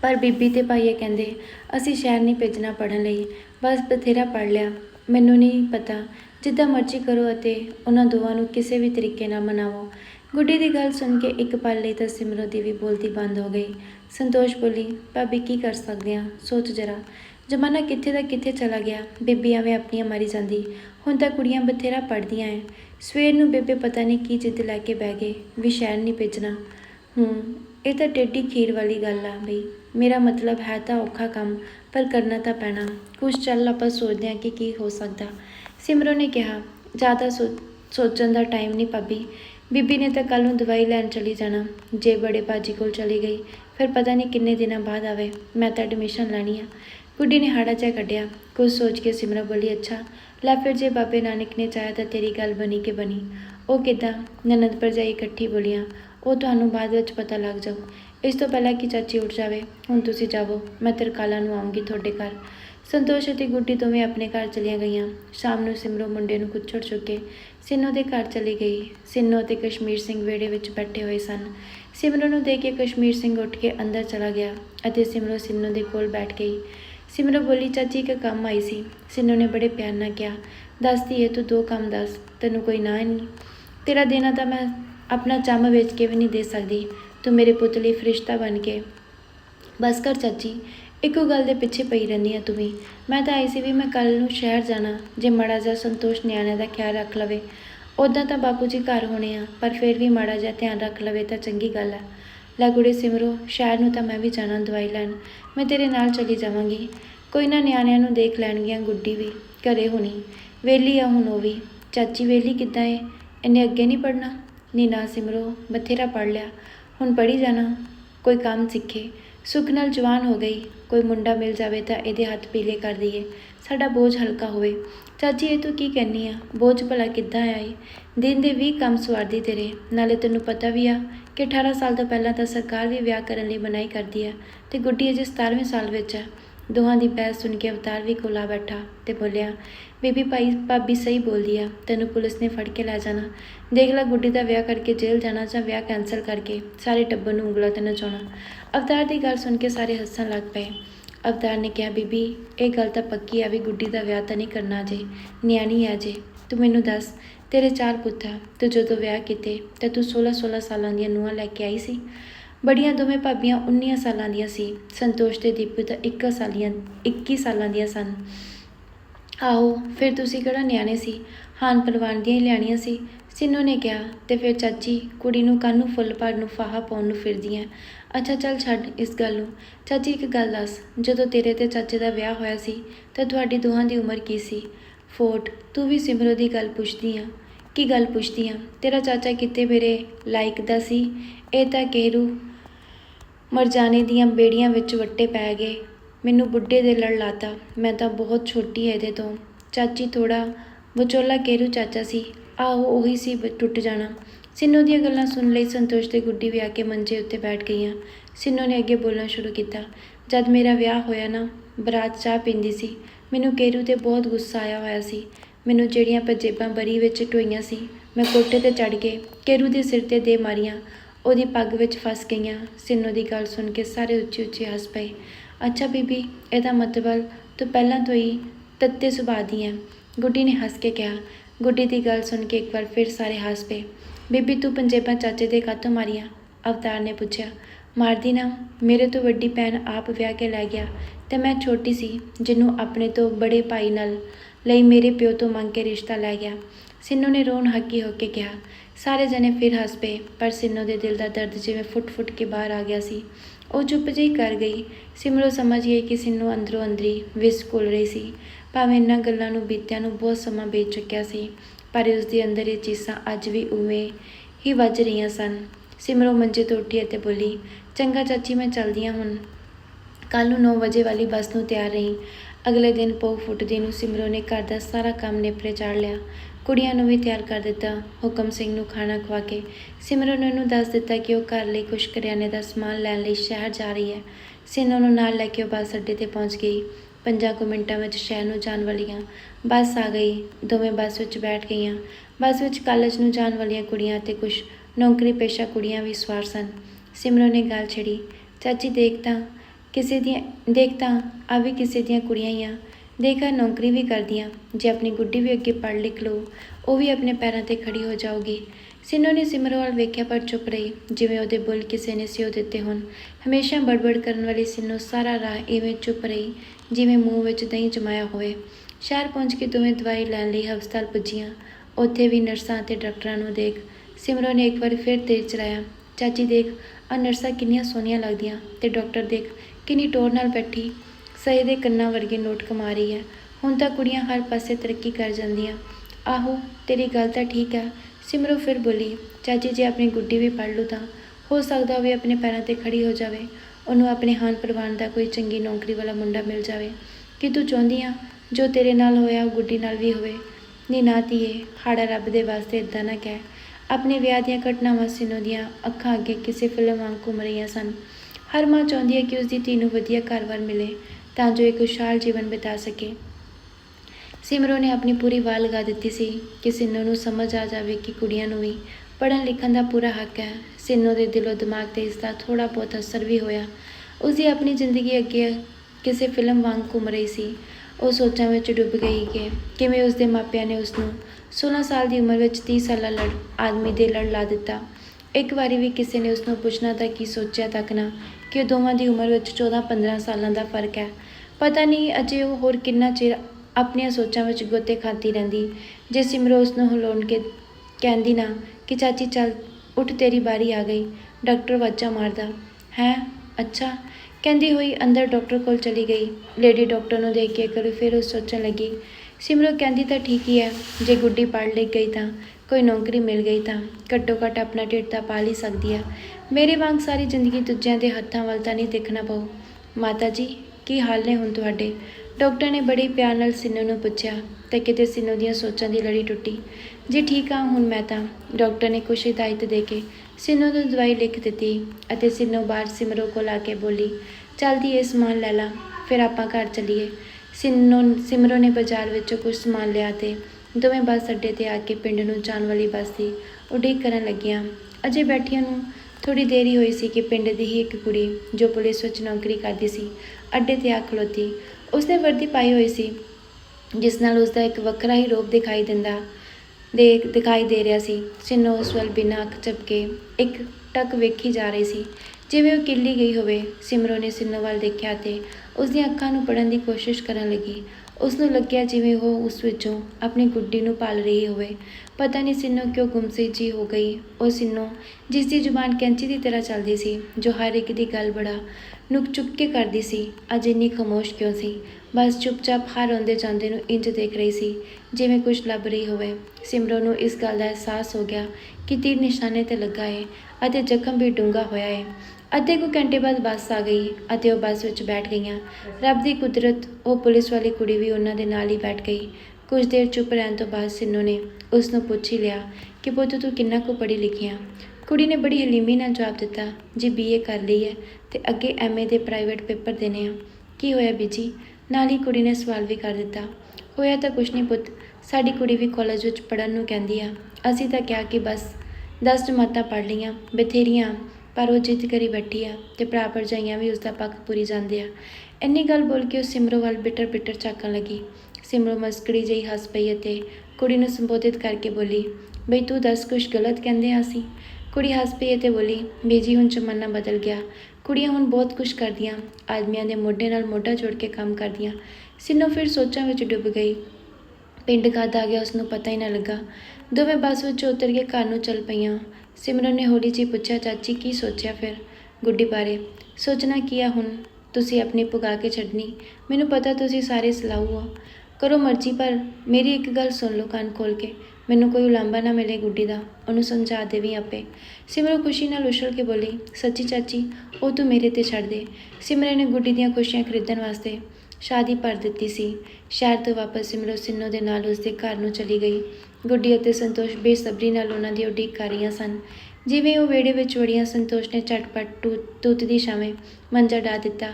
ਪਰ ਬੀਬੀ ਤੇ ਭਾਈਏ ਕਹਿੰਦੇ, ਅਸੀਂ ਸ਼ਹਿਰ ਨਹੀਂ ਭੇਜਣਾ ਪੜਨ ਲਈ। ਬਸ ਬਥੇਰਾ ਪੜ੍ਹ ਲਿਆ। ਮੈਨੂੰ ਨਹੀਂ ਪਤਾ। ਜਿੱਦਾਂ ਮਰਜ਼ੀ ਕਰੋ ਅਤੇ ਉਹਨਾਂ ਦੋਵਾਂ ਨੂੰ ਕਿਸੇ ਵੀ ਤਰੀਕੇ ਨਾਲ ਮਨਾਵੋ। ਗੁੱਡੀ ਦੀ ਗੱਲ ਸੁਣ ਕੇ ਇੱਕ ਪਲ ਲਈ ਤਾਂ ਸਿਮਰੋ ਦੀ ਵੀ ਬੋਲਤੀ ਬੰਦ ਹੋ ਗਈ। ਸੰਤੋਸ਼ ਬੋਲੀ, ਭਾਬੀ, ਕੀ ਕਰ ਸਕਦੇ ਆ? ਸੋਚ ਜਰਾ। ਜ਼ਮਾਨਾ ਕਿੱਥੇ ਦਾ ਕਿੱਥੇ ਚਲਾ ਗਿਆ। ਬੀਬੀ ਐਵੇਂ ਆਪਣੀਆਂ ਮਾਰੀ ਜਾਂਦੀ। ਹੁਣ ਤਾਂ ਕੁੜੀਆਂ ਬਥੇਰਾ ਪੜ੍ਹਦੀਆਂ ਐ। ਸਵੇਰ ਨੂੰ ਬੇਬੇ ਪਤਾ ਨਹੀਂ ਕੀ ਜਿੱਦ ਲੈ ਕੇ ਬਹਿ ਗਏ ਵੀ ਸ਼ਹਿਰ ਨਹੀਂ ਭੇਜਣਾ। ਹੂੰ ਇਹ ਤਾਂ ਟੇਢੀ ਖੀਰ ਵਾਲੀ ਗੱਲ ਆ ਬਈ। ਮੇਰਾ ਮਤਲਬ ਹੈ ਤਾਂ ਔਖਾ ਕੰਮ, ਪਰ ਕਰਨਾ ਤਾਂ ਪੈਣਾ। ਕੁਛ ਚੱਲ ਆਪਾਂ ਸੋਚਦੇ ਹਾਂ ਕਿ ਕੀ ਹੋ ਸਕਦਾ। ਸਿਮਰੋ ਨੇ ਕਿਹਾ, ਜ਼ਿਆਦਾ ਸੋ- ਸੋਚਣ ਦਾ ਟਾਈਮ ਨਹੀਂ ਭਾਬੀ। ਬੀਬੀ ਨੇ ਤਾਂ ਕੱਲ ਨੂੰ ਦਵਾਈ ਲੈਣ ਚਲੀ ਜਾਣਾ। ਜੇ ਬੜੇ ਭਾਜੀ ਕੋਲ ਚਲੀ ਗਈ, ਫਿਰ ਪਤਾ ਨਹੀਂ ਕਿੰਨੇ ਦਿਨਾਂ ਬਾਅਦ ਆਵੇ। ਮੈਂ ਤਾਂ ਐਡਮਿਸ਼ਨ ਲੈਣੀ ਆ। ਗੁੱਡੀ ਨੇ ਹਾੜਾ ਜਿਹਾ ਕੱਢਿਆ। ਕੁਝ ਸੋਚ ਕੇ ਸਿਮਰਾ ਬੋਲੀ, ਅੱਛਾ, ਲੈ ਫਿਰ ਜੇ ਬਾਬੇ ਨਾਨਕ ਨੇ ਚਾਹਿਆ ਤਾਂ ਤੇਰੀ ਗੱਲ ਬਣੀ ਕਿ ਬਣੀ। ਉਹ ਕਿੱਦਾਂ? ਨਨਦ ਭਰਜਾਈ ਇਕੱਠੀ ਬੋਲੀਆਂ ਉਹ ਤੁਹਾਨੂੰ ਬਾਅਦ ਵਿੱਚ ਪਤਾ ਲੱਗ ਜਾਊ। ਇਸ ਤੋਂ ਪਹਿਲਾਂ ਕਿ ਚਾਚੀ ਉੱਠ ਜਾਵੇ, ਹੁਣ ਤੁਸੀਂ ਜਾਵੋ। ਮੈਂ ਤਰਕਾਲਾ ਨੂੰ ਆਉਂਗੀ ਤੁਹਾਡੇ ਘਰ। ਸੰਤੋਸ਼ ਅਤੇ ਗੁੱਡੀ ਦੋਵੇਂ ਆਪਣੇ ਘਰ ਚਲੀਆਂ ਗਈਆਂ। ਸ਼ਾਮ ਨੂੰ ਸਿਮਰੋ ਮੁੰਡੇ ਨੂੰ ਕੁੱਛੜ ਚੁੱਕੇ। ਕੇ ਸਿੰਨੋ ਦੇ ਘਰ ਚਲੀ ਗਈ। ਸਿੰਨੋ ਅਤੇ ਕਸ਼ਮੀਰ ਸਿੰਘ ਵਿਹੜੇ ਵਿੱਚ ਬੈਠੇ ਹੋਏ ਸਨ। ਸਿਮਰੋ ਨੂੰ ਦੇਖ ਕੇ ਕਸ਼ਮੀਰ ਸਿੰਘ ਉੱਠ ਕੇ ਅੰਦਰ ਚਲਾ ਗਿਆ ਅਤੇ ਸਿਮਰੋ ਸਿੰਨੋ ਦੇ ਕੋਲ ਬੈਠ ਗਈ। ਸਿਮਰੋ ਬੋਲੀ, ਚਾਚੀ, ਇੱਕ ਕੰਮ ਆਈ ਸੀ। ਸਿੰਨੋ ਨੇ ਬੜੇ ਪਿਆਰ ਨਾਲ ਕਿਹਾ ਦੱਸਦੀ ਏ ਤੂੰ ਦੋ ਕੰਮ ਦੱਸ। ਤੈਨੂੰ ਕੋਈ ਨਾ ਨਹੀਂ ਤੇਰਾ ਦੇਣਾ ਤਾਂ ਮੈਂ ਆਪਣਾ ਚੰਮ ਵੇਚ ਕੇ ਵੀ ਨਹੀਂ ਦੇ ਸਕਦੀ। ਤੂੰ ਮੇਰੇ ਪੁੱਤ ਲਈ ਫਰਿਸ਼ਤਾ ਬਣ ਕੇ। ਬਸ ਕਰ ਚਾਚੀ, ਇੱਕੋ ਗੱਲ ਦੇ ਪਿੱਛੇ ਪਈ ਰਹਿੰਦੀ ਆ ਤੂੰ ਵੀ। ਮੈਂ ਤਾਂ ਆਈ ਸੀ ਵੀ ਮੈਂ ਕੱਲ ਨੂੰ ਸ਼ਹਿਰ ਜਾਣਾ, ਜੇ ਮਾੜਾ ਜਿਹਾ ਸੰਤੋਸ਼ ਨਿਆਣਿਆਂ ਦਾ ਖਿਆਲ ਰੱਖ ਲਵੇ। ਉਦਾਂ ਤਾਂ ਬਾਪੂ ਜੀ ਘਰ ਹੋਣੇ ਆ, ਪਰ ਫਿਰ ਵੀ ਮਾੜਾ ਜਿਹਾ ਧਿਆਨ ਰੱਖ ਲਵੇ ਤਾਂ ਚੰਗੀ ਗੱਲ ਆ। ਲੈ ਕੁੜੇ ਸਿਮਰੋ, ਸ਼ਹਿਰ ਨੂੰ ਤਾਂ ਮੈਂ ਵੀ ਜਾਣਾ ਦਵਾਈ ਲੈਣ। ਮੈਂ ਤੇਰੇ ਨਾਲ ਚਲੀ ਜਾਵਾਂਗੀ। ਕੋਈ ਨਾ ਨਿਆਣਿਆਂ ਨੂੰ ਦੇਖ ਲੈਣਗੀਆਂ ਗੁੱਡੀ ਵੀ, ਘਰੇ ਹੋਣੀ। ਵੇਲੀ ਆ ਹੁਣ ਉਹ ਵੀ। ਚਾਚੀ ਵੇਲੀ ਕਿੱਦਾਂ ਏ? ਇਹਨੇ ਅੱਗੇ ਨਹੀਂ ਪੜਨਾ ਨੀ ਨਾ ਸਿਮਰੋ, ਬਥੇਰਾ ਪੜ ਲਿਆ। ਹੁਣ ਪੜ੍ਹੀ ਜਾਣਾ, ਕੋਈ ਕੰਮ ਸਿੱਖੇ। ਸੁੱਖ ਨਾਲ ਜਵਾਨ ਹੋ ਗਈ, ਕੋਈ ਮੁੰਡਾ ਮਿਲ ਜਾਵੇ ਤਾਂ ਇਹਦੇ ਹੱਥ ਪੀਲੇ ਕਰ ਦਈਏ। ਸਾਡਾ ਬੋਝ ਹਲਕਾ ਹੋਵੇ। ਚਾਚੀ, ਇਹ ਤੂੰ ਕੀ ਕਹਿੰਨੀ ਆ? ਬੋਝ ਭਲਾ ਕਿੱਦਾਂ ਆਈ ਦਿਨ ਦੇ 20 ਕੰਮ ਸਵਾਰਦੀ ਤੇਰੇ। ਨਾਲੇ ਤੈਨੂੰ ਪਤਾ ਵੀ ਆ ਕਿ 18 ਸਾਲ ਤੋਂ ਪਹਿਲਾਂ ਤਾਂ ਸਰਕਾਰ ਵੀ ਵਿਆਹ ਕਰਨ ਲਈ ਮਨਾਹੀ ਕਰਦੀ ਆ ਤੇ ਗੁੱਡੀ ਅਜੇ 17ਵੇਂ ਸਾਲ ਵਿੱਚ ਆ। ਦੋਹਾਂ ਦੀ ਬਹਿਸ ਸੁਣ ਕੇ ਅਵਤਾਰ ਵੀ ਕੋਲਾ ਬੈਠਾ ਤੇ ਬੋਲਿਆ ਬੀਬੀ ਭਾਈ, ਭਾਬੀ ਸਹੀ ਬੋਲਦੀ ਆ। ਤੈਨੂੰ ਪੁਲਿਸ ਨੇ ਫੜ ਕੇ ਲੈ ਜਾਣਾ। ਦੇਖ ਲੈ ਗੁੱਡੀ ਦਾ ਵਿਆਹ ਕਰਕੇ ਜੇਲ੍ਹ ਜਾਣਾ ਜਾਂ ਵਿਆਹ ਕੈਨਸਲ ਕਰਕੇ ਸਾਰੇ ਟੱਬਰ ਨੂੰ ਉਂਗਲਾਂ ਤੇ ਨਚਾਉਣਾ। ਅਵਤਾਰ ਦੀ ਗੱਲ ਸੁਣ ਕੇ ਸਾਰੇ ਹੱਸਣ ਲੱਗ ਪਏ। ਅਵਤਾਰ ਨੇ ਕਿਹਾ, ਬੀਬੀ, ਇਹ ਗੱਲ ਤਾਂ ਪੱਕੀ ਆ ਵੀ ਗੁੱਡੀ ਦਾ ਵਿਆਹ ਤਾਂ ਨਹੀਂ ਕਰਨਾ ਜੇ ਨਿਆਣੀ ਆ ਜੇ ਤੂੰ ਮੈਨੂੰ ਦੱਸ, ਤੇਰੇ ਚਾਰ ਪੁੱਤ ਆ। ਤੂੰ ਜਦੋਂ ਵਿਆਹ ਕੀਤੇ, ਤਾਂ ਤੂੰ 16 16 ਸਾਲਾਂ ਦੀਆਂ ਨੂੰਹਾਂ ਲੈ ਕੇ ਆਈ ਸੀ। ਬੜੀਆਂ ਦੋਵੇਂ ਭਾਬੀਆਂ 19 ਸਾਲਾਂ ਦੀਆਂ ਸੀ। ਸੰਤੋਸ਼ ਤੇ ਦੀਪੂ ਤਾਂ 21 ਸਾਲੀਆਂ 21 ਸਾਲਾਂ ਦੀਆਂ ਸਨ। ਆਹੋ ਫਿਰ ਤੁਸੀਂ ਕਿਹੜਾ ਨਿਆਣੇ ਸੀ? ਹਾਨ ਪਲਵਾਨ ਦੀਆਂ ਹੀ ਲਿਆਣੀਆਂ ਸੀ। ਸਿੰਨੂ ਨੇ ਕਿਹਾ, ਤੇ ਫਿਰ ਚਾਚੀ, ਕੁੜੀ ਨੂੰ ਕੰਨ ਨੂੰ ਫੁੱਲ ਭਰ ਨੂੰ ਫਾਹਾ ਪਾਉਣ ਨੂੰ ਫਿਰਦੀਆਂ। ਅੱਛਾ, ਚੱਲ ਛੱਡ ਇਸ ਗੱਲ ਨੂੰ। ਚਾਚੀ, ਇੱਕ ਗੱਲ ਦੱਸ। ਜਦੋਂ ਤੇਰੇ ਤੇ ਚਾਚੇ ਦਾ ਵਿਆਹ ਹੋਇਆ ਸੀ, ਤਾਂ ਤੁਹਾਡੀ ਦੋਹਾਂ ਦੀ ਉਮਰ ਕੀ ਸੀ? ਫੋਟ, ਤੂੰ ਵੀ ਸਿਮਰੋ ਦੀ ਗੱਲ ਪੁੱਛਦੀ ਆ। ਕੀ ਗੱਲ ਪੁੱਛਦੀ ਆ? ਤੇਰਾ ਚਾਚਾ ਕਿਤੇ ਮੇਰੇ ਲਾਇਕ ਦਾ ਸੀ? ਇਹ ਤਾਂ ਕਹਿਰੂ ਮਰਜਾਨੇ ਦੀਆਂ ਬੇੜੀਆਂ ਵਿੱਚ ਵੱਟੇ ਪੈ ਗਏ। ਮੈਨੂੰ ਬੁੱਢੇ ਦੇ ਲੜ ਲਾਤਾ। ਮੈਂ ਤਾਂ ਬਹੁਤ ਛੋਟੀ ਐ ਇਹਦੇ ਤੋਂ। ਚਾਚੀ ਥੋੜਾ ਵਿਚੋਲਾ ਕੇਰੂ ਚਾਚਾ ਸੀ। ਆਹੋ, ਉਹੀ ਸੀ ਟੁੱਟ ਜਾਣਾ। ਸਿੰਨੂ ਦੀਆਂ ਗੱਲਾਂ ਸੁਣ ਲਈ ਸੰਤੋਸ਼ ਤੇ ਗੁੱਡੀ ਵੀ ਆ ਕੇ ਮੰਜੇ ਉੱਤੇ ਬੈਠ ਗਈਆਂ। ਸਿੰਨੂ ਨੇ ਅੱਗੇ ਬੋਲਣਾ ਸ਼ੁਰੂ ਕੀਤਾ, ਜਦ ਮੇਰਾ ਵਿਆਹ ਹੋਇਆ ਨਾ, ਬਰਾਤ ਚਾਹ ਪੀਂਦੀ ਸੀ। ਮੈਨੂੰ ਕੇਰੂ ਤੇ ਬਹੁਤ ਗੁੱਸਾ ਆਇਆ ਹੋਇਆ ਸੀ। ਮੈਨੂੰ ਜਿਹੜੀਆਂ ਪੰਜੇਬਾਂ ਬਰੀ ਵਿੱਚ ਟੋਈਆਂ ਸੀ, ਮੈਂ ਕੋਠੇ ਤੇ ਚੜ ਕੇ ਕੇਰੂ ਦੇ ਸਿਰ ਤੇ ਦੇ ਮਾਰੀਆਂ। ਉਹਦੀ ਪੱਗ ਵਿੱਚ ਫਸ ਗਈਆਂ। ਸਿੰਨੂ ਦੀ ਗੱਲ ਸੁਣ ਕੇ ਸਾਰੇ ਉੱਚੀ ਉੱਚੀ ਹੱਸ ਪਏ। ਅੱਛਾ ਬੀਬੀ, ਇਹਦਾ ਮਤਲਬ ਤੂੰ ਪਹਿਲਾਂ ਤੋਂ ਹੀ ਤੱਤੇ ਸੁਭਾਅ ਦੀ ਹੈ ਗੁੱਡੀ ਨੇ ਹੱਸ ਕੇ ਕਿਹਾ, ਗੁੱਡੀ ਦੀ ਗੱਲ ਸੁਣ ਕੇ ਇੱਕ ਵਾਰ ਫਿਰ ਸਾਰੇ ਹੱਸ ਪਏ। ਬੀਬੀ, ਤੂੰ ਪੰਜੇਬਾਂ ਚਾਚੇ ਦੇ ਕਾਤੋਂ ਮਾਰੀਆਂ? ਅਵਤਾਰ ਨੇ ਪੁੱਛਿਆ, ਮਾਰਦੀ ਨਾ, ਮੇਰੇ ਤੋਂ ਵੱਡੀ ਭੈਣ ਆਪ ਵਿਆਹ ਕੇ ਲੈ ਗਿਆ, ਤੇ ਮੈਂ ਛੋਟੀ ਸੀ, ਜਿਹਨੂੰ ਆਪਣੇ ਤੋਂ ਬੜੇ ਭਾਈ ਨਾਲ ਲਈ ਮੇਰੇ ਪਿਓ ਤੋਂ ਮੰਗ ਕੇ ਰਿਸ਼ਤਾ ਲੈ ਗਿਆ। ਸਿੰਨੂ ਨੇ ਰੋਣ ਹੱਕੀ ਹੋ ਕੇ ਕਿਹਾ, ਸਾਰੇ ਜਣੇ ਫਿਰ ਹੱਸ ਪਏ, ਪਰ ਸਿੰਨੂ ਦੇ ਦਿਲ ਦਾ ਦਰਦ ਜਿਵੇਂ ਫੁੱਟ-ਫੁੱਟ ਕੇ ਬਾਹਰ ਆ ਗਿਆ ਸੀ। ਉਹ ਚੁੱਪ ਜਿਹੀ ਕਰ ਗਈ। ਸਿਮਰੋ ਸਮਝ ਗਈ ਕਿ ਸਿੰਨੂ ਅੰਦਰੋਂ ਅੰਦਰੀ ਵਿਸ ਘੁਲ ਰਹੀ ਸੀ। ਭਾਵੇਂ ਇਹਨਾਂ ਗੱਲਾਂ ਨੂੰ ਬੀਤਿਆਂ ਨੂੰ ਬਹੁਤ ਸਮਾਂ ਬੀਤ ਚੁੱਕਿਆ ਸੀ, ਪਰ ਉਸ ਦੇ ਅੰਦਰ ਇਹ ਚੀਜ਼ਾਂ ਅੱਜ ਵੀ ਉਵੇਂ ਹੀ ਵੱਜ ਰਹੀਆਂ ਸਨ। ਸਿਮਰੋ ਮੰਜੇ ਤੋਂ ਉੱਠੀ ਅਤੇ ਬੋਲੀ, ਚੰਗਾ ਚਾਚੀ, ਮੈਂ ਚੱਲਦੀ ਹਾਂ ਹੁਣ। ਕੱਲ ਨੂੰ 9 ਵਜੇ ਵਾਲੀ ਬੱਸ ਨੂੰ ਤਿਆਰ ਰਹੀ। ਅਗਲੇ ਦਿਨ ਪਉ ਫੁੱਟਦੀ ਨੂੰ ਸਿਮਰੋ ਨੇ ਘਰ ਦਾ ਸਾਰਾ ਕੰਮ ਨੇਪਰੇ ਚਾੜ ਲਿਆ। ਕੁੜੀਆਂ ਨੂੰ ਵੀ ਤਿਆਰ ਕਰ ਦਿੱਤਾ, ਹੁਕਮ ਸਿੰਘ ਨੂੰ ਖਾਣਾ ਖਵਾ ਕੇ। ਸਿਮਰਨ ਨੇ ਉਹਨੂੰ ਦੱਸ ਦਿੱਤਾ ਕਿ ਉਹ ਘਰ ਲਈ ਕੁਝ ਕਰਿਆਨੇ ਦਾ ਸਮਾਨ ਲੈਣ ਲਈ ਸ਼ਹਿਰ ਜਾ ਰਹੀ ਹੈ। ਸਿੰਨੂ ਨੂੰ ਨਾਲ ਲੈ ਕੇ ਉਹ ਬੱਸ ਅੱਡੇ ਤੇ ਪਹੁੰਚ ਗਈ। ਪੰਜਾਂ ਕੁ ਮਿੰਟਾਂ ਵਿੱਚ ਸ਼ਹਿਰ ਨੂੰ ਜਾਣ ਵਾਲੀਆਂ ਬੱਸ ਆ ਗਈ। ਦੋਵੇਂ ਬੱਸ ਵਿੱਚ ਬੈਠ ਗਈਆਂ। ਬੱਸ ਵਿੱਚ ਕਾਲਜ ਨੂੰ ਜਾਣ ਵਾਲੀਆਂ ਕੁੜੀਆਂ ਅਤੇ ਕੁਝ ਨੌਕਰੀ ਪੇਸ਼ਾ ਕੁੜੀਆਂ ਵੀ ਸਵਾਰ ਸਨ। ਸਿਮਰਨ ਨੇ ਗੱਲ ਛੜੀ, ਚਾਚੀ ਦੇਖ ਤਾਂ, ਕਿਸੇ ਦੀਆਂ, ਦੇਖ ਤਾਂ, ਆ ਵੀ ਕਿਸੇ ਦੀਆਂ ਕੁੜੀਆਂ ਹੀ ਆ। ਦੇਖਾ ਨੌਕਰੀ ਵੀ ਕਰਦੀਆਂ। ਜੇ ਆਪਣੀ ਗੁੱਡੀ ਵੀ ਅੱਗੇ ਪੜ੍ਹ ਲਿਖ ਲਓ ਉਹ ਵੀ ਆਪਣੇ ਪੈਰਾਂ ਤੇ ਖੜੀ ਹੋ ਜਾਊਗੀ। ਸਿੰਨੂ ਨੇ ਸਿਮਰੋ ਵੱਲ ਵੇਖਿਆ ਪਰ ਚੁੱਪ ਰਹੀ। ਜਿਵੇਂ ਉਹਦੇ ਬੁੱਲ ਕਿਸੇ ਨੇ ਸਿਓ ਦਿੱਤੇ ਹੋਣ। ਹਮੇਸ਼ਾ ਬੜਬੜ ਕਰਨ ਵਾਲੀ ਸਿੰਨੂ ਸਾਰਾ ਰਾਹ ਇਵੇਂ ਚੁੱਪ ਰਹੀ, ਜਿਵੇਂ ਮੂੰਹ ਵਿੱਚ ਦਹੀਂ ਜਮਾਇਆ ਹੋਵੇ। ਸ਼ਹਿਰ ਪਹੁੰਚ ਕੇ ਦੋਵੇਂ ਦਵਾਈ ਲੈਣ ਲਈ ਹਸਪਤਾਲ ਪੁੱਜੀਆਂ। ਉੱਥੇ ਵੀ ਨਰਸਾਂ ਅਤੇ ਡਾਕਟਰਾਂ ਨੂੰ ਦੇਖ। ਸਿਮਰੋ ਨੇ ਇੱਕ ਵਾਰ ਫਿਰ ਤੇਜ਼ ਚਲਾਇਆ। ਚਾਚੀ ਦੇਖ ਆ ਨਰਸਾਂ ਕਿੰਨੀਆਂ ਸੋਹਣੀਆਂ ਲੱਗਦੀਆਂ। ਤੇ ਡਾਕਟਰ ਦੇਖ, ਕਿੰਨੀ ਟੋਰ ਨਾਲ ਬੈਠੀ। ਸਹੀ ਦੇ ਕੰਨਾਂ ਵਰਗੇ ਨੋਟ ਕਮਾ ਰਹੀ ਹੈ। ਹੁਣ ਤਾਂ ਕੁੜੀਆਂ ਹਰ ਪਾਸੇ ਤਰੱਕੀ ਕਰ ਜਾਂਦੀਆਂ। ਆਹੋ, ਤੇਰੀ ਗੱਲ ਤਾਂ ਠੀਕ ਹੈ। ਸਿਮਰੋ ਫਿਰ ਬੋਲੀ, ਚਾਚੀ ਜੇ ਆਪਣੀ ਗੁੱਡੀ ਵੀ ਪੜ ਲੂ ਤਾਂ? ਹੋ ਸਕਦਾ ਉਹ ਵੀ ਆਪਣੇ ਪੈਰਾਂ ਤੇ ਖੜੀ ਹੋ ਜਾਵੇ। ਉਹਨੂੰ ਆਪਣੇ ਹਾਨ ਪ੍ਰਵਾਨ ਦਾ ਕੋਈ ਚੰਗੀ ਨੌਕਰੀ ਵਾਲਾ ਮੁੰਡਾ ਮਿਲ ਜਾਵੇ। ਕਿ ਤੂੰ ਚਾਹੁੰਦੀ ਆ, ਜੋ ਤੇਰੇ ਨਾਲ ਹੋਇਆ, ਉਹ ਗੁੱਡੀ ਨਾਲ ਵੀ ਹੋਵੇ? ਨੀ ਨਾ ਧੀਏ, ਹਾੜਾ ਰੱਬ ਦੇ ਵਾਸਤੇ ਇਦਾਂ ਨਾ ਕਹਿ। ਆਪਣੇ ਵਿਆਹ ਦੀਆਂ ਘਟਨਾਵਾਂ ਸਿਨੋ ਦੀਆਂ ਅੱਖਾਂ ਅੱਗੇ ਕਿਸੇ ਫਿਲਮ ਵਾਂਗ ਘੁੰਮ ਰਹੀਆਂ ਸਨ। ਹਰ ਮਾਂ ਚਾਹੁੰਦੀ ਹੈ ਕਿ ਉਸ ਦੀ ਧੀ ਨੂੰ ਵਧੀਆ ਘਰ-ਬਾਰ ਮਿਲੇ। ਤਾਂ ਜੋ ਇੱਕ ਖੁਸ਼ਹਾਲ ਜੀਵਨ ਬਿਤਾ ਸਕੇ। ਸਿਮਰੋ ਨੇ ਆਪਣੀ ਪੂਰੀ ਵਾਹ ਲਗਾ ਦਿੱਤੀ ਸੀ ਕਿ ਸਿੰਨੂ ਨੂੰ ਸਮਝ ਆ ਜਾਵੇ ਕਿ ਕੁੜੀਆਂ ਨੂੰ ਵੀ ਪੜ੍ਹਨ ਲਿਖਣ ਦਾ ਪੂਰਾ ਹੱਕ ਹੈ। ਸਿੰਨੂ ਦੇ ਦਿਲੋਂ ਦਿਮਾਗ ਤੇ ਇਸ ਦਾ ਥੋੜਾ ਬਹੁਤ ਅਸਰ ਵੀ ਹੋਇਆ। ਉਸ ਦੀ ਆਪਣੀ ਜ਼ਿੰਦਗੀ ਅੱਗੇ ਕਿਸੇ ਫਿਲਮ ਵਾਂਗ ਘੁੰਮ ਰਹੀ ਸੀ। ਉਹ ਸੋਚਾਂ ਵਿੱਚ ਡੁੱਬ ਗਈ ਕਿ ਕਿਵੇਂ ਉਸ ਦੇ ਮਾਪਿਆਂ ਨੇ ਉਸ ਨੂੰ 16 ਸਾਲ ਦੀ ਉਮਰ ਵਿੱਚ 30 ਸਾਲਾ ਲੜ, ਆਦਮੀ ਦੇ ਲੜ ਲਾ ਦਿੱਤਾ। ਇੱਕ ਵਾਰੀ ਵੀ ਕਿਸੇ ਨੇ ਉਸ ਨੂੰ ਪੁੱਛਣਾ ਤਾਂ ਕੀ ਸੋਚਿਆ ਤੱਕ ਨਾ ਕਿ ਉਹ ਦੋਵਾਂ ਦੀ ਉਮਰ ਵਿੱਚ 14-15 ਸਾਲਾਂ ਦਾ ਫ਼ਰਕ ਹੈ। ਪਤਾ ਨਹੀਂ ਅਜੇ ਉਹ ਹੋਰ ਕਿੰਨਾ ਚਿਰ ਆਪਣੀਆਂ ਸੋਚਾਂ ਵਿੱਚ ਗੋਤੇ ਖਾਂਦੀ ਰਹਿੰਦੀ। ਜੇ ਸਿਮਰੋ ਉਸ ਨੂੰ ਹਿਲਾਉਣ ਕੇ ਕਹਿੰਦੀ ਨਾ ਕਿ ਚਾਚੀ ਚੱਲ, ਉੱਠ ਤੇਰੀ ਬਾਰੀ ਆ ਗਈ, ਡਾਕਟਰ ਵਾਜਾ ਮਾਰਦਾ। ਹੈ? ਅੱਛਾ। ਕਹਿੰਦੀ ਹੋਈ ਅੰਦਰ ਡਾਕਟਰ ਕੋਲ ਚਲੀ ਗਈ। ਲੇਡੀ ਡਾਕਟਰ ਨੂੰ ਦੇਖ ਕੇ ਕਰੀ ਫਿਰ ਉਹ ਸੋਚਣ ਲੱਗੀ। ਸਿਮਰੋ ਕਹਿੰਦੀ ਤਾਂ ਠੀਕ ਹੀ ਹੈ, ਜੇ ਗੁੱਡੀ ਪੜ੍ਹ ਲਿਖ ਗਈ ਤਾਂ, ਕੋਈ ਨੌਕਰੀ ਮਿਲ ਗਈ ਤਾਂ, ਘੱਟੋ ਘੱਟ ਆਪਣਾ ਢਿੱਡ ਤਾਂ ਪਾਲ ਹੀ ਸਕਦੀ ਆ ਮੇਰੇ ਵਾਂਗ ਸਾਰੀ ਜ਼ਿੰਦਗੀ ਦੂਜਿਆਂ ਦੇ ਹੱਥਾਂ ਵੱਲ ਤਾਂ ਨਹੀਂ ਦੇਖਣਾ ਪਊ। ਮਾਤਾ ਜੀ ਕੀ ਹਾਲ ਨੇ ਹੁਣ ਤੁਹਾਡੇ? ਡਾਕਟਰ ਨੇ ਬੜੇ ਪਿਆਰ ਨਾਲ ਸਿੰਨੂ ਨੂੰ ਪੁੱਛਿਆ ਤਾਂ ਕਿਤੇ ਸਿੰਨੂ ਦੀਆਂ ਸੋਚਾਂ ਦੀ ਲੜੀ ਟੁੱਟੀ। ਜੀ ਠੀਕ ਆ ਹੁਣ ਮੈਂ ਤਾਂ, ਡਾਕਟਰ ਨੇ ਕੁਛ ਹਿਦਾਇਤ ਦੇ ਕੇ ਸਿੰਨੂ ਨੂੰ ਦਵਾਈ ਲਿਖ ਦਿੱਤੀ ਅਤੇ ਸਿੰਨੂ ਬਾਹਰ ਸਿਮਰੋ ਕੋਲ ਆ ਕੇ ਬੋਲੀ ਜਲਦੀ ਇਹ ਸਮਾਨ ਲੈ ਲਾ, ਫਿਰ ਆਪਾਂ ਘਰ ਚੱਲੀਏ। ਸਿੰਨੂ, ਸਿਮਰੋ ਨੇ ਬਾਜ਼ਾਰ ਵਿੱਚੋਂ ਕੁਝ ਸਮਾਨ ਲਿਆ ਤੇ ਦੋਵੇਂ ਬੱਸ ਅੱਡੇ ਤੇ ਆ ਕੇ ਪਿੰਡ ਨੂੰ ਜਾਣ ਵਾਲੀ ਬੱਸ ਦੀ ਉਡੀਕ ਕਰਨ ਲੱਗੀਆਂ। ਅਜੇ ਬੈਠੀਆਂ ਨੂੰ ਥੋੜੀ ਦੇਰੀ ਹੋਈ ਸੀ ਕਿ ਪਿੰਡ ਦੀ ਹੀ ਇੱਕ ਕੁੜੀ ਜੋ ਪੁਲਿਸ ਵਿੱਚ ਨੌਕਰੀ ਕਰਦੀ ਸੀ ਅੱਡੇ ਤੇ ਆ ਖਲੋਤੀ। ਉਸਨੇ ਵਰਦੀ ਪਾਈ ਹੋਈ ਸੀ, ਜਿਸ ਨਾਲ ਉਸਦਾ ਇੱਕ ਵੱਖਰਾ ਹੀ ਰੂਪ ਦਿਖਾਈ ਦਿੰਦਾ ਦੇ, ਦਿਖਾਈ ਦੇ ਰਿਹਾ ਸੀ। ਸਿੰਨੋ ਉਸ ਵੱਲ ਬਿਨਾਂ ਅੱਖ ਝਪਕੇ ਇੱਕ ਟੱਕ ਵੇਖੀ ਜਾ ਰਹੀ ਸੀ, ਜਿਵੇਂ ਉਹ ਕਿੱਲੀ ਗਈ ਹੋਵੇ। ਸਿਮਰੋ ਨੇ ਸਿੰਨੋ ਵੱਲ ਦੇਖਿਆ ਤੇ ਉਸ ਦੀਆਂ ਅੱਖਾਂ ਨੂੰ ਪੜਨ ਦੀ ਕੋਸ਼ਿਸ਼ ਕਰਨ ਲੱਗੀ। ਉਸ ਨੂੰ ਲੱਗਿਆ ਜਿਵੇਂ ਉਹ ਉਸ ਵਿੱਚੋਂ ਆਪਣੀ ਗੁੱਡੀ ਨੂੰ ਪਾਲ ਰਹੀ ਹੋਵੇ। ਪਤਾ ਨਹੀਂ ਸਿੰਨੋ ਕਿਉਂ ਗੁੰਮਸੀ ਜੀ ਹੋ ਗਈ। ਉਹ ਸਿੰਨੋ ਜਿਸ ਦੀ ਜ਼ੁਬਾਨ ਕੈਂਚੀ ਦੀ ਤਰ੍ਹਾਂ ਚੱਲਦੀ ਸੀ, ਜੋ ਹਰ ਇੱਕ ਦੀ ਗੱਲ ਬੜਾ ਨੁਕ ਚੁੱਕ ਕੇ ਕਰਦੀ ਸੀ। ਅੱਜ ਇੰਨੀ ਖਾਮੋਸ਼ ਕਿਉਂ ਸੀ? ਬਸ ਚੁੱਪਚਾਪ ਹਰ ਆਉਂਦੇ ਜਾਂਦੇ ਨੂੰ ਇੰਜ ਦੇਖ ਰਹੀ ਸੀ, ਜਿਵੇਂ ਕੁਝ ਲੱਭ ਰਹੀ ਹੋਵੇ। ਸਿਮਰੋ ਨੂੰ ਇਸ ਗੱਲ ਦਾ ਅਹਿਸਾਸ ਹੋ ਗਿਆ ਕਿ ਤੀਰ ਨਿਸ਼ਾਨੇ ਤੇ ਲੱਗਾ ਹੈ ਅਤੇ ਜ਼ਖਮ ਵੀ ਡੂੰਘਾ ਹੋਇਆ ਹੈ ਅੱਧੇ ਕੁ ਘੰਟੇ ਬਾਅਦ ਬੱਸ ਆ ਗਈ ਅਤੇ ਉਹ ਬੱਸ ਵਿੱਚ ਬੈਠ ਗਈਆਂ। ਰੱਬ ਦੀ ਕੁਦਰਤ, ਉਹ ਪੁਲਿਸ ਵਾਲੀ ਕੁੜੀ ਵੀ ਉਹਨਾਂ ਦੇ ਨਾਲ ਹੀ ਬੈਠ ਗਈ। ਕੁਝ ਦੇਰ ਚੁੱਪ ਰਹਿਣ ਤੋਂ ਬਾਅਦ ਸਿੰਨੂ ਨੇ ਉਸ ਨੂੰ ਪੁੱਛ ਹੀ ਲਿਆ ਕਿ ਪੁੱਤ ਤੂੰ ਕਿੰਨਾ ਕੁ ਪੜ੍ਹੀ ਲਿਖੀ ਆ? ਕੁੜੀ ਨੇ ਬੜੀ ਹਲੀਮੀ ਨਾਲ ਜਵਾਬ ਦਿੱਤਾ, ਜੀ ਬੀਏ ਕਰ ਲਈ ਹੈ ਤੇ ਅੱਗੇ ਐਮਏ ਦੇ ਪ੍ਰਾਈਵੇਟ ਪੇਪਰ ਦੇਣੇ ਆ। ਕੀ ਹੋਇਆ ਬੀਜੀ? ਨਾਲ ਹੀ ਕੁੜੀ ਨੇ ਸਵਾਲ ਵੀ ਕਰ ਦਿੱਤਾ। ਹੋਇਆ ਤਾਂ ਕੁਛ ਨਹੀਂ ਪੁੱਤ, ਸਾਡੀ ਕੁੜੀ ਵੀ ਕਾਲਜ ਵਿੱਚ ਪੜ੍ਹਨ ਨੂੰ ਕਹਿੰਦੀ ਆ। ਅਸੀਂ ਤਾਂ ਕਿਹਾ ਕਿ ਬਸ 10 ਜਮਾਤਾਂ ਪੜ੍ਹ ਲਈਆਂ, ਬਥੇਰੀਆਂ, ਪਰ ਉਹ ਜਿੱਦ ਕਰੀ ਬੈਠੀ ਆ ਤੇ ਭਰਾ ਭਰਜਾਈਆਂ ਵੀ ਉਸ ਦਾ ਪੱਖ ਪੂਰੀ ਜਾਂਦੇ ਆ। ਇੰਨੀ ਗੱਲ ਬੋਲ ਕੇ ਉਹ ਸਿਮਰੋ ਵੱਲ ਬਿਟਰ ਬਿਟਰ ਝਾਕਣ ਲੱਗੀ। ਸਿਮਰੋ ਮਸਕੜੀ ਜਿਹੀ ਹੱਸ ਪਈ ਅਤੇ ਕੁੜੀ ਨੂੰ ਸੰਬੋਧਿਤ ਕਰਕੇ ਬੋਲੀ, ਬਈ ਤੂੰ ਦੱਸ ਕੁਛ ਗਲਤ ਕਹਿੰਦੇ ਆ ਸੀ ਕੁੜੀ ਹੱਸ ਪਈ ਅਤੇ ਬੋਲੀ, ਬੀਜੀ ਹੁਣ ਜ਼ਮਾਨਾ ਬਦਲ ਗਿਆ। ਕੁੜੀਆਂ ਹੁਣ ਬਹੁਤ ਕੁਝ ਕਰਦੀਆਂ, ਆਦਮੀਆਂ ਦੇ ਮੋਢੇ ਨਾਲ ਮੋਢਾ ਜੋੜ ਕੇ ਕੰਮ ਕਰਦੀਆਂ। ਸਿੰਨੋ ਫਿਰ ਸੋਚਾਂ ਵਿੱਚ ਡੁੱਬ ਗਈ। ਪਿੰਡ ਕਦ ਆ ਗਿਆ ਉਸ ਨੂੰ ਪਤਾ ਹੀ ਨਾ ਲੱਗਾ। ਦੋਵੇਂ ਬੱਸ ਵਿੱਚੋਂ ਉਤਰ ਕੇ ਘਰ ਨੂੰ ਚੱਲ ਪਈਆਂ। ਸਿਮਰਨ ਨੇ ਹੌਲੀ ਜਿਹੀ ਪੁੱਛਿਆ, ਚਾਚੀ ਕੀ ਸੋਚਿਆ ਫਿਰ? ਗੁੱਡੀ ਬਾਰੇ, ਸੋਚਣਾ ਕੀ ਆ ਹੁਣ? ਤੁਸੀਂ ਆਪਣੀ ਪੁਗਾ ਕੇ ਛੱਡਣੀ। ਮੈਨੂੰ ਪਤਾ ਤੁਸੀਂ ਸਾਰੇ ਸਲਾਹੂ ਹੋ। ਕਰੋ ਮਰਜ਼ੀ, ਪਰ ਮੇਰੀ ਇੱਕ ਗੱਲ ਸੁਣ ਲਓ ਕੰਨ ਖੋਲ ਕੇ। ਮੈਨੂੰ ਕੋਈ ਉਲਾਂਭਾ ਨਾ ਮਿਲੇ ਗੁੱਡੀ ਦਾ, ਉਹਨੂੰ ਸਮਝਾ ਦੇਵੀਂ ਆਪੇ। ਸਿਮਰਨ ਖੁਸ਼ੀ ਨਾਲ ਉਛਲ ਕੇ ਬੋਲੀ, ਸੱਚੀ ਚਾਚੀ, ਉਹ ਤੂੰ ਮੇਰੇ ਤੇ ਛੱਡ ਦੇ। ਸਿਮਰਨ ਨੇ ਗੁੱਡੀ ਦੀਆਂ ਖੁਸ਼ੀਆਂ ਖਰੀਦਣ ਵਾਸਤੇ ਸ਼ਾਦੀ ਭਰ ਦਿੱਤੀ ਸੀ। ਸ਼ਹਿਰ ਤੋਂ ਵਾਪਸ ਸਿਮਰੋ ਸਿੰਨੋ ਦੇ ਨਾਲ ਉਸਦੇ ਘਰ ਨੂੰ ਚਲੀ ਗਈ। ਗੁੱਡੀ ਅਤੇ ਸੰਤੋਸ਼ ਬੇਸਬਰੀ ਨਾਲ ਉਹਨਾਂ ਦੀ ਉਡੀਕ ਕਰ ਰਹੀਆਂ ਸਨ। ਜਿਵੇਂ ਉਹ ਵਿਹੜੇ ਵਿੱਚ ਵੜੀਆਂ, ਸੰਤੋਸ਼ ਨੇ ਝਟਪਟ ਟੂ- ਤੂਤ ਦੀ ਛਾਵੇਂ ਮੰਜਾ ਡਾ ਦਿੱਤਾ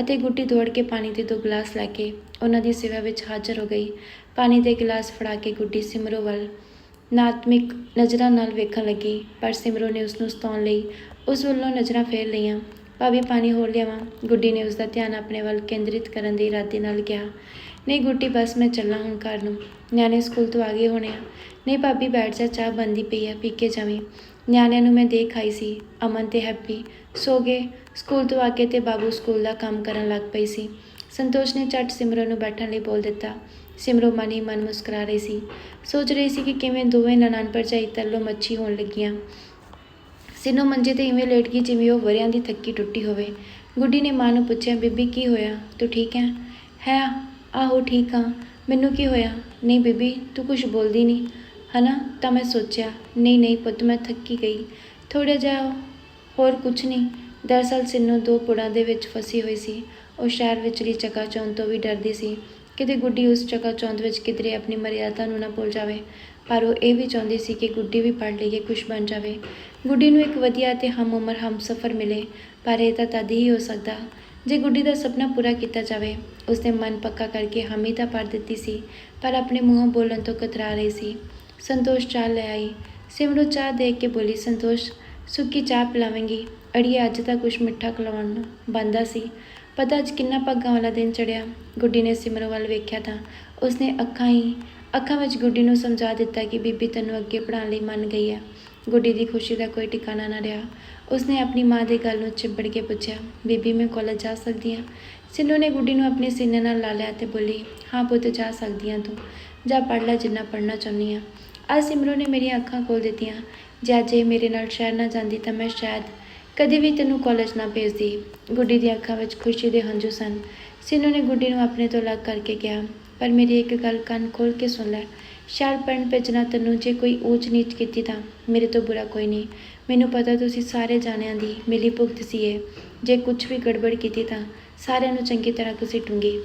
ਅਤੇ ਗੁੱਡੀ ਦੌੜ ਕੇ ਪਾਣੀ ਦੇ ਦੋ ਗਲਾਸ ਲੈ ਕੇ ਉਹਨਾਂ ਦੀ ਸੇਵਾ ਵਿੱਚ ਹਾਜ਼ਰ ਹੋ ਗਈ। ਪਾਣੀ ਦੇ ਗਲਾਸ ਫੜਾ ਕੇ ਗੁੱਡੀ ਸਿਮਰੋ ਵੱਲ ਨਾਤਮਿਕ ਨਜ਼ਰਾਂ ਨਾਲ ਵੇਖਣ ਲੱਗੀ, ਪਰ ਸਿਮਰੋ ਨੇ ਉਸ ਨੂੰ ਸਤਾਉਣ ਲਈ ਉਸ ਵੱਲੋਂ ਨਜ਼ਰਾਂ ਫੇਰ ਲਈਆਂ। ਭਾਵੇਂ ਪਾਣੀ ਹੋਰ ਲਿਆਵਾਂ? ਗੁੱਡੀ ਨੇ ਉਸ ਦਾ ਧਿਆਨ ਆਪਣੇ ਵੱਲ ਕੇਂਦਰਿਤ ਕਰਨ ਦੇ ਇਰਾਦੇ ਨਾਲ ਕਿਹਾ। ਨਹੀਂ ਗੁੱਡੀ, ਬਸ ਮੈਂ ਚੱਲਾਂ ਹੁਣ ਘਰ ਨੂੰ। ਨਿਆਣੇ ਸਕੂਲ ਤੋਂ ਆ ਗਏ ਹੋਣੇ ਆ। ਨਹੀਂ ਭਾਬੀ, ਬੈਠ ਜਾ, ਚਾਹ ਬੰਦੀ ਪਈ ਆ, ਪੀ ਕੇ ਜਾਵੀਂ। ਨਿਆਣਿਆਂ ਨੂੰ ਮੈਂ ਦੇਖ ਆਈ ਸੀ, ਅਮਨ ਤੇ ਹੈਪੀ। ਸੋ ਗਏ। ਸਕੂਲ ਤੋਂ ਆ ਕੇ ਤੇ ਬਾਬੂ ਸਕੂਲ ਦਾ ਕੰਮ ਕਰਨ ਲੱਗ ਪਈ ਸੀ। ਸੰਤੋਸ਼ ਨੇ ਝੱਟ ਸਿਮਰਨ ਨੂੰ ਬੈਠਣ ਲਈ ਬੋਲ ਦਿੱਤਾ। ਸਿਮਰੋ ਮਨ ਹੀ ਮਨ ਮੁਸਕਰਾ ਰਹੀ ਸੀ। ਸੋਚ ਰਹੀ ਸੀ ਕਿ ਕਿਵੇਂ ਦੋਵੇਂ ਨਨਾਣ ਭਰਜਾਈ ਤੱਲੋ ਮੱਛੀ ਹੋਣ ਲੱਗੀਆਂ। ਸਿਨੋ ਮੰਜੇ ਤੇ ਇਵੇਂ ਲੇਟ ਗਈ ਜਿਵੇਂ ਉਹ ਵਰਿਆਂ ਦੀ ਥੱਕੀ ਟੁੱਟੀ ਹੋਵੇ। ਗੁੱਡੀ ਨੇ ਮਾਂ ਨੂੰ ਪੁੱਛਿਆ, ਬੀਬੀ, ਕੀ ਹੋਇਆ? ਤੂੰ ਠੀਕ ਹੈ? ਹੈ, ਆਹੋ, ਠੀਕ ਹਾਂ। ਮੈਨੂੰ ਕੀ ਹੋਇਆ? ਨਹੀਂ ਬੀਬੀ, ਤੂੰ ਕੁਝ ਬੋਲਦੀ ਨਹੀਂ। ਹਨਾ? ਤਾਂ ਮੈਂ ਸੋਚਿਆ, ਨਹੀਂ ਨਹੀਂ ਪੁੱਤ, ਮੈਂ ਥੱਕੀ ਗਈ। ਥੋੜਾ ਜਿਹਾ ਹੋਰ ਕੁਝ ਨਹੀਂ। ਦਰਅਸਲ ਸਿੰਨੂ ਦੋ ਪੁੜਾਂ ਦੇ ਵਿੱਚ ਫਸੀ ਹੋਈ ਸੀ। ਉਹ ਸ਼ਹਿਰ ਵਿਚਲੀ ਚਕਾਚੌਂਧ ਤੋਂ ਵੀ ਡਰਦੀ ਸੀ। ਕਿਤੇ ਗੁੱਡੀ ਉਸ ਜਗ੍ਹਾ ਚਕਾਚੌਂਧ ਵਿੱਚ ਕਿਧਰੇ ਆਪਣੀ ਮਰਿਆਦਾ ਨੂੰ ਨਾ ਭੁੱਲ ਜਾਵੇ, ਪਰ ਉਹ ਇਹ ਵੀ ਚਾਹੁੰਦੀ ਸੀ ਕਿ ਗੁੱਡੀ ਵੀ ਪੜ੍ਹ ਲਈਏ, ਕੁਛ ਬਣ ਜਾਵੇ। ਗੁੱਡੀ ਨੂੰ ਇੱਕ ਵਧੀਆ ਤੇ ਹਮ ਉਮਰ ਹਮਸਫਰ ਮਿਲੇ, ਪਰ ਇਹ ਤਾਂ ਤਦ ਹੀ ਹੋ ਸਕਦਾ ਜੇ ਗੁੱਡੀ ਦਾ ਸੁਪਨਾ ਪੂਰਾ ਕੀਤਾ ਜਾਵੇ। ਉਸਨੇ ਮਨ ਪੱਕਾ ਕਰਕੇ ਹਾਮੀ ਤਾਂ ਭਰ ਦਿੱਤੀ ਸੀ, ਪਰ ਆਪਣੇ ਮੂੰਹੋਂ ਬੋਲਣ ਤੋਂ ਕਤਰਾ ਰਹੀ ਸੀ। ਸੰਤੋਸ਼ ਚਾਹ ਲੈ ਆਈ। ਸਿਮਰੋ ਚਾਹ ਦੇਖ ਕੇ ਬੋਲੀ, ਸੰਤੋਸ਼, ਸੁੱਕੀ ਚਾਹ ਪਿਲਾਵੇਂਗੀ। ਅੜੀਏ ਅੱਜ ਤਾਂ ਕੁਛ ਮਿੱਠਾ ਖਿਲਾਉਣ ਬੰਦਾ ਸੀ। ਪਤਾ ਅੱਜ ਕਿੰਨਾ ਭਾਗਾਂ ਵਾਲਾ ਦਿਨ ਚੜਿਆ। ਗੁੱਡੀ ਨੇ ਸਿਮਰੋ ਵੱਲ ਵੇਖਿਆ ਤਾਂ ਉਸਨੇ ਅੱਖਾਂ ਹੀ, ਅੱਖਾਂ ਵਿੱਚ ਗੁੱਡੀ ਨੂੰ ਸਮਝਾ ਦਿੱਤਾ ਕਿ ਬੀਬੀ ਤੈਨੂੰ ਅੱਗੇ ਪੜ੍ਹਾਉਣ ਲਈ ਮੰਨ ਗਈ ਹੈ। ਗੁੱਡੀ ਦੀ ਖੁਸ਼ੀ ਦਾ ਕੋਈ ਟਿਕਾਣਾ ਨਾ ਰਿਹਾ। ਉਸਨੇ ਆਪਣੀ ਮਾਂ ਦੀ ਗੱਲ ਨੂੰ ਚਿੰਬੜ ਕੇ ਪੁੱਛਿਆ, ਬੀਬੀ, ਮੈਂ ਕਾਲਜ ਜਾ ਸਕਦੀ ਹਾਂ? ਸਿੰਨੂ ਨੇ ਗੁੱਡੀ ਨੂੰ ਆਪਣੇ ਸੀਨੇ ਨਾਲ ਲਾ ਲਿਆ ਤੇ ਬੋਲੀ, ਹਾਂ ਪੁੱਤ, ਜਾ ਸਕਦੀ ਹਾਂ ਤੂੰ। ਜਾ ਪੜ੍ਹ ਲੈ ਜਿੰਨਾ ਪੜ੍ਹਨਾ ਚਾਹੁੰਦੀ ਹਾਂ। ਅੱਜ ਸਿਮਰੋ ਨੇ ਮੇਰੀਆਂ ਅੱਖਾਂ ਖੋਲ ਦਿੱਤੀਆਂ। ਜੇ ਅੱਜ ਇਹ ਮੇਰੇ ਨਾਲ ਸ਼ਹਿਰ ਨਾ ਜਾਂਦੀ ਤਾਂ ਮੈਂ ਸ਼ਾਇਦ ਕਦੇ ਵੀ ਤੈਨੂੰ ਕਾਲਜ ਨਾ ਭੇਜਦੀ। ਗੁੱਡੀ ਦੀਆਂ ਅੱਖਾਂ ਵਿੱਚ ਖੁਸ਼ੀ ਦੇ ਹੰਝੂ ਸਨ। ਸਿੰਨੂ ਨੇ ਗੁੱਡੀ ਨੂੰ ਆਪਣੇ ਤੋਂ ਅਲੱਗ ਕਰਕੇ ਕਿਹਾ, ਪਰ ਮੇਰੀ ਇੱਕ ਗੱਲ ਕੰਨ ਖੋਲ ਕੇ ਸੁਣ ਲੈ। ਸ਼ਹਿਰ ਪੜ੍ਹਨ ਭੇਜਣਾ ਤੈਨੂੰ ਜੇ ਕੋਈ ਊਚ ਨੀਚ ਕੀਤੀ ਤਾਂ, ਮੇਰੇ ਤੋਂ ਬੁਰਾ ਕੋਈ ਨਹੀਂ। ਮੈਨੂੰ ਪਤਾ ਤੁਸੀਂ ਸਾਰੇ ਜਾਣਿਆਂ ਦੀ ਮਿਲੀ ਭੁਗਤ ਸੀ ਇਹ। ਜੇ ਕੁਝ ਵੀ ਗੜਬੜ ਕੀਤੀ ਤਾਂ, ਸਾਰਿਆਂ ਨੂੰ ਚੰਗੀ ਤਰ੍ਹਾਂ ਘਸੀਟੂੰਗੀ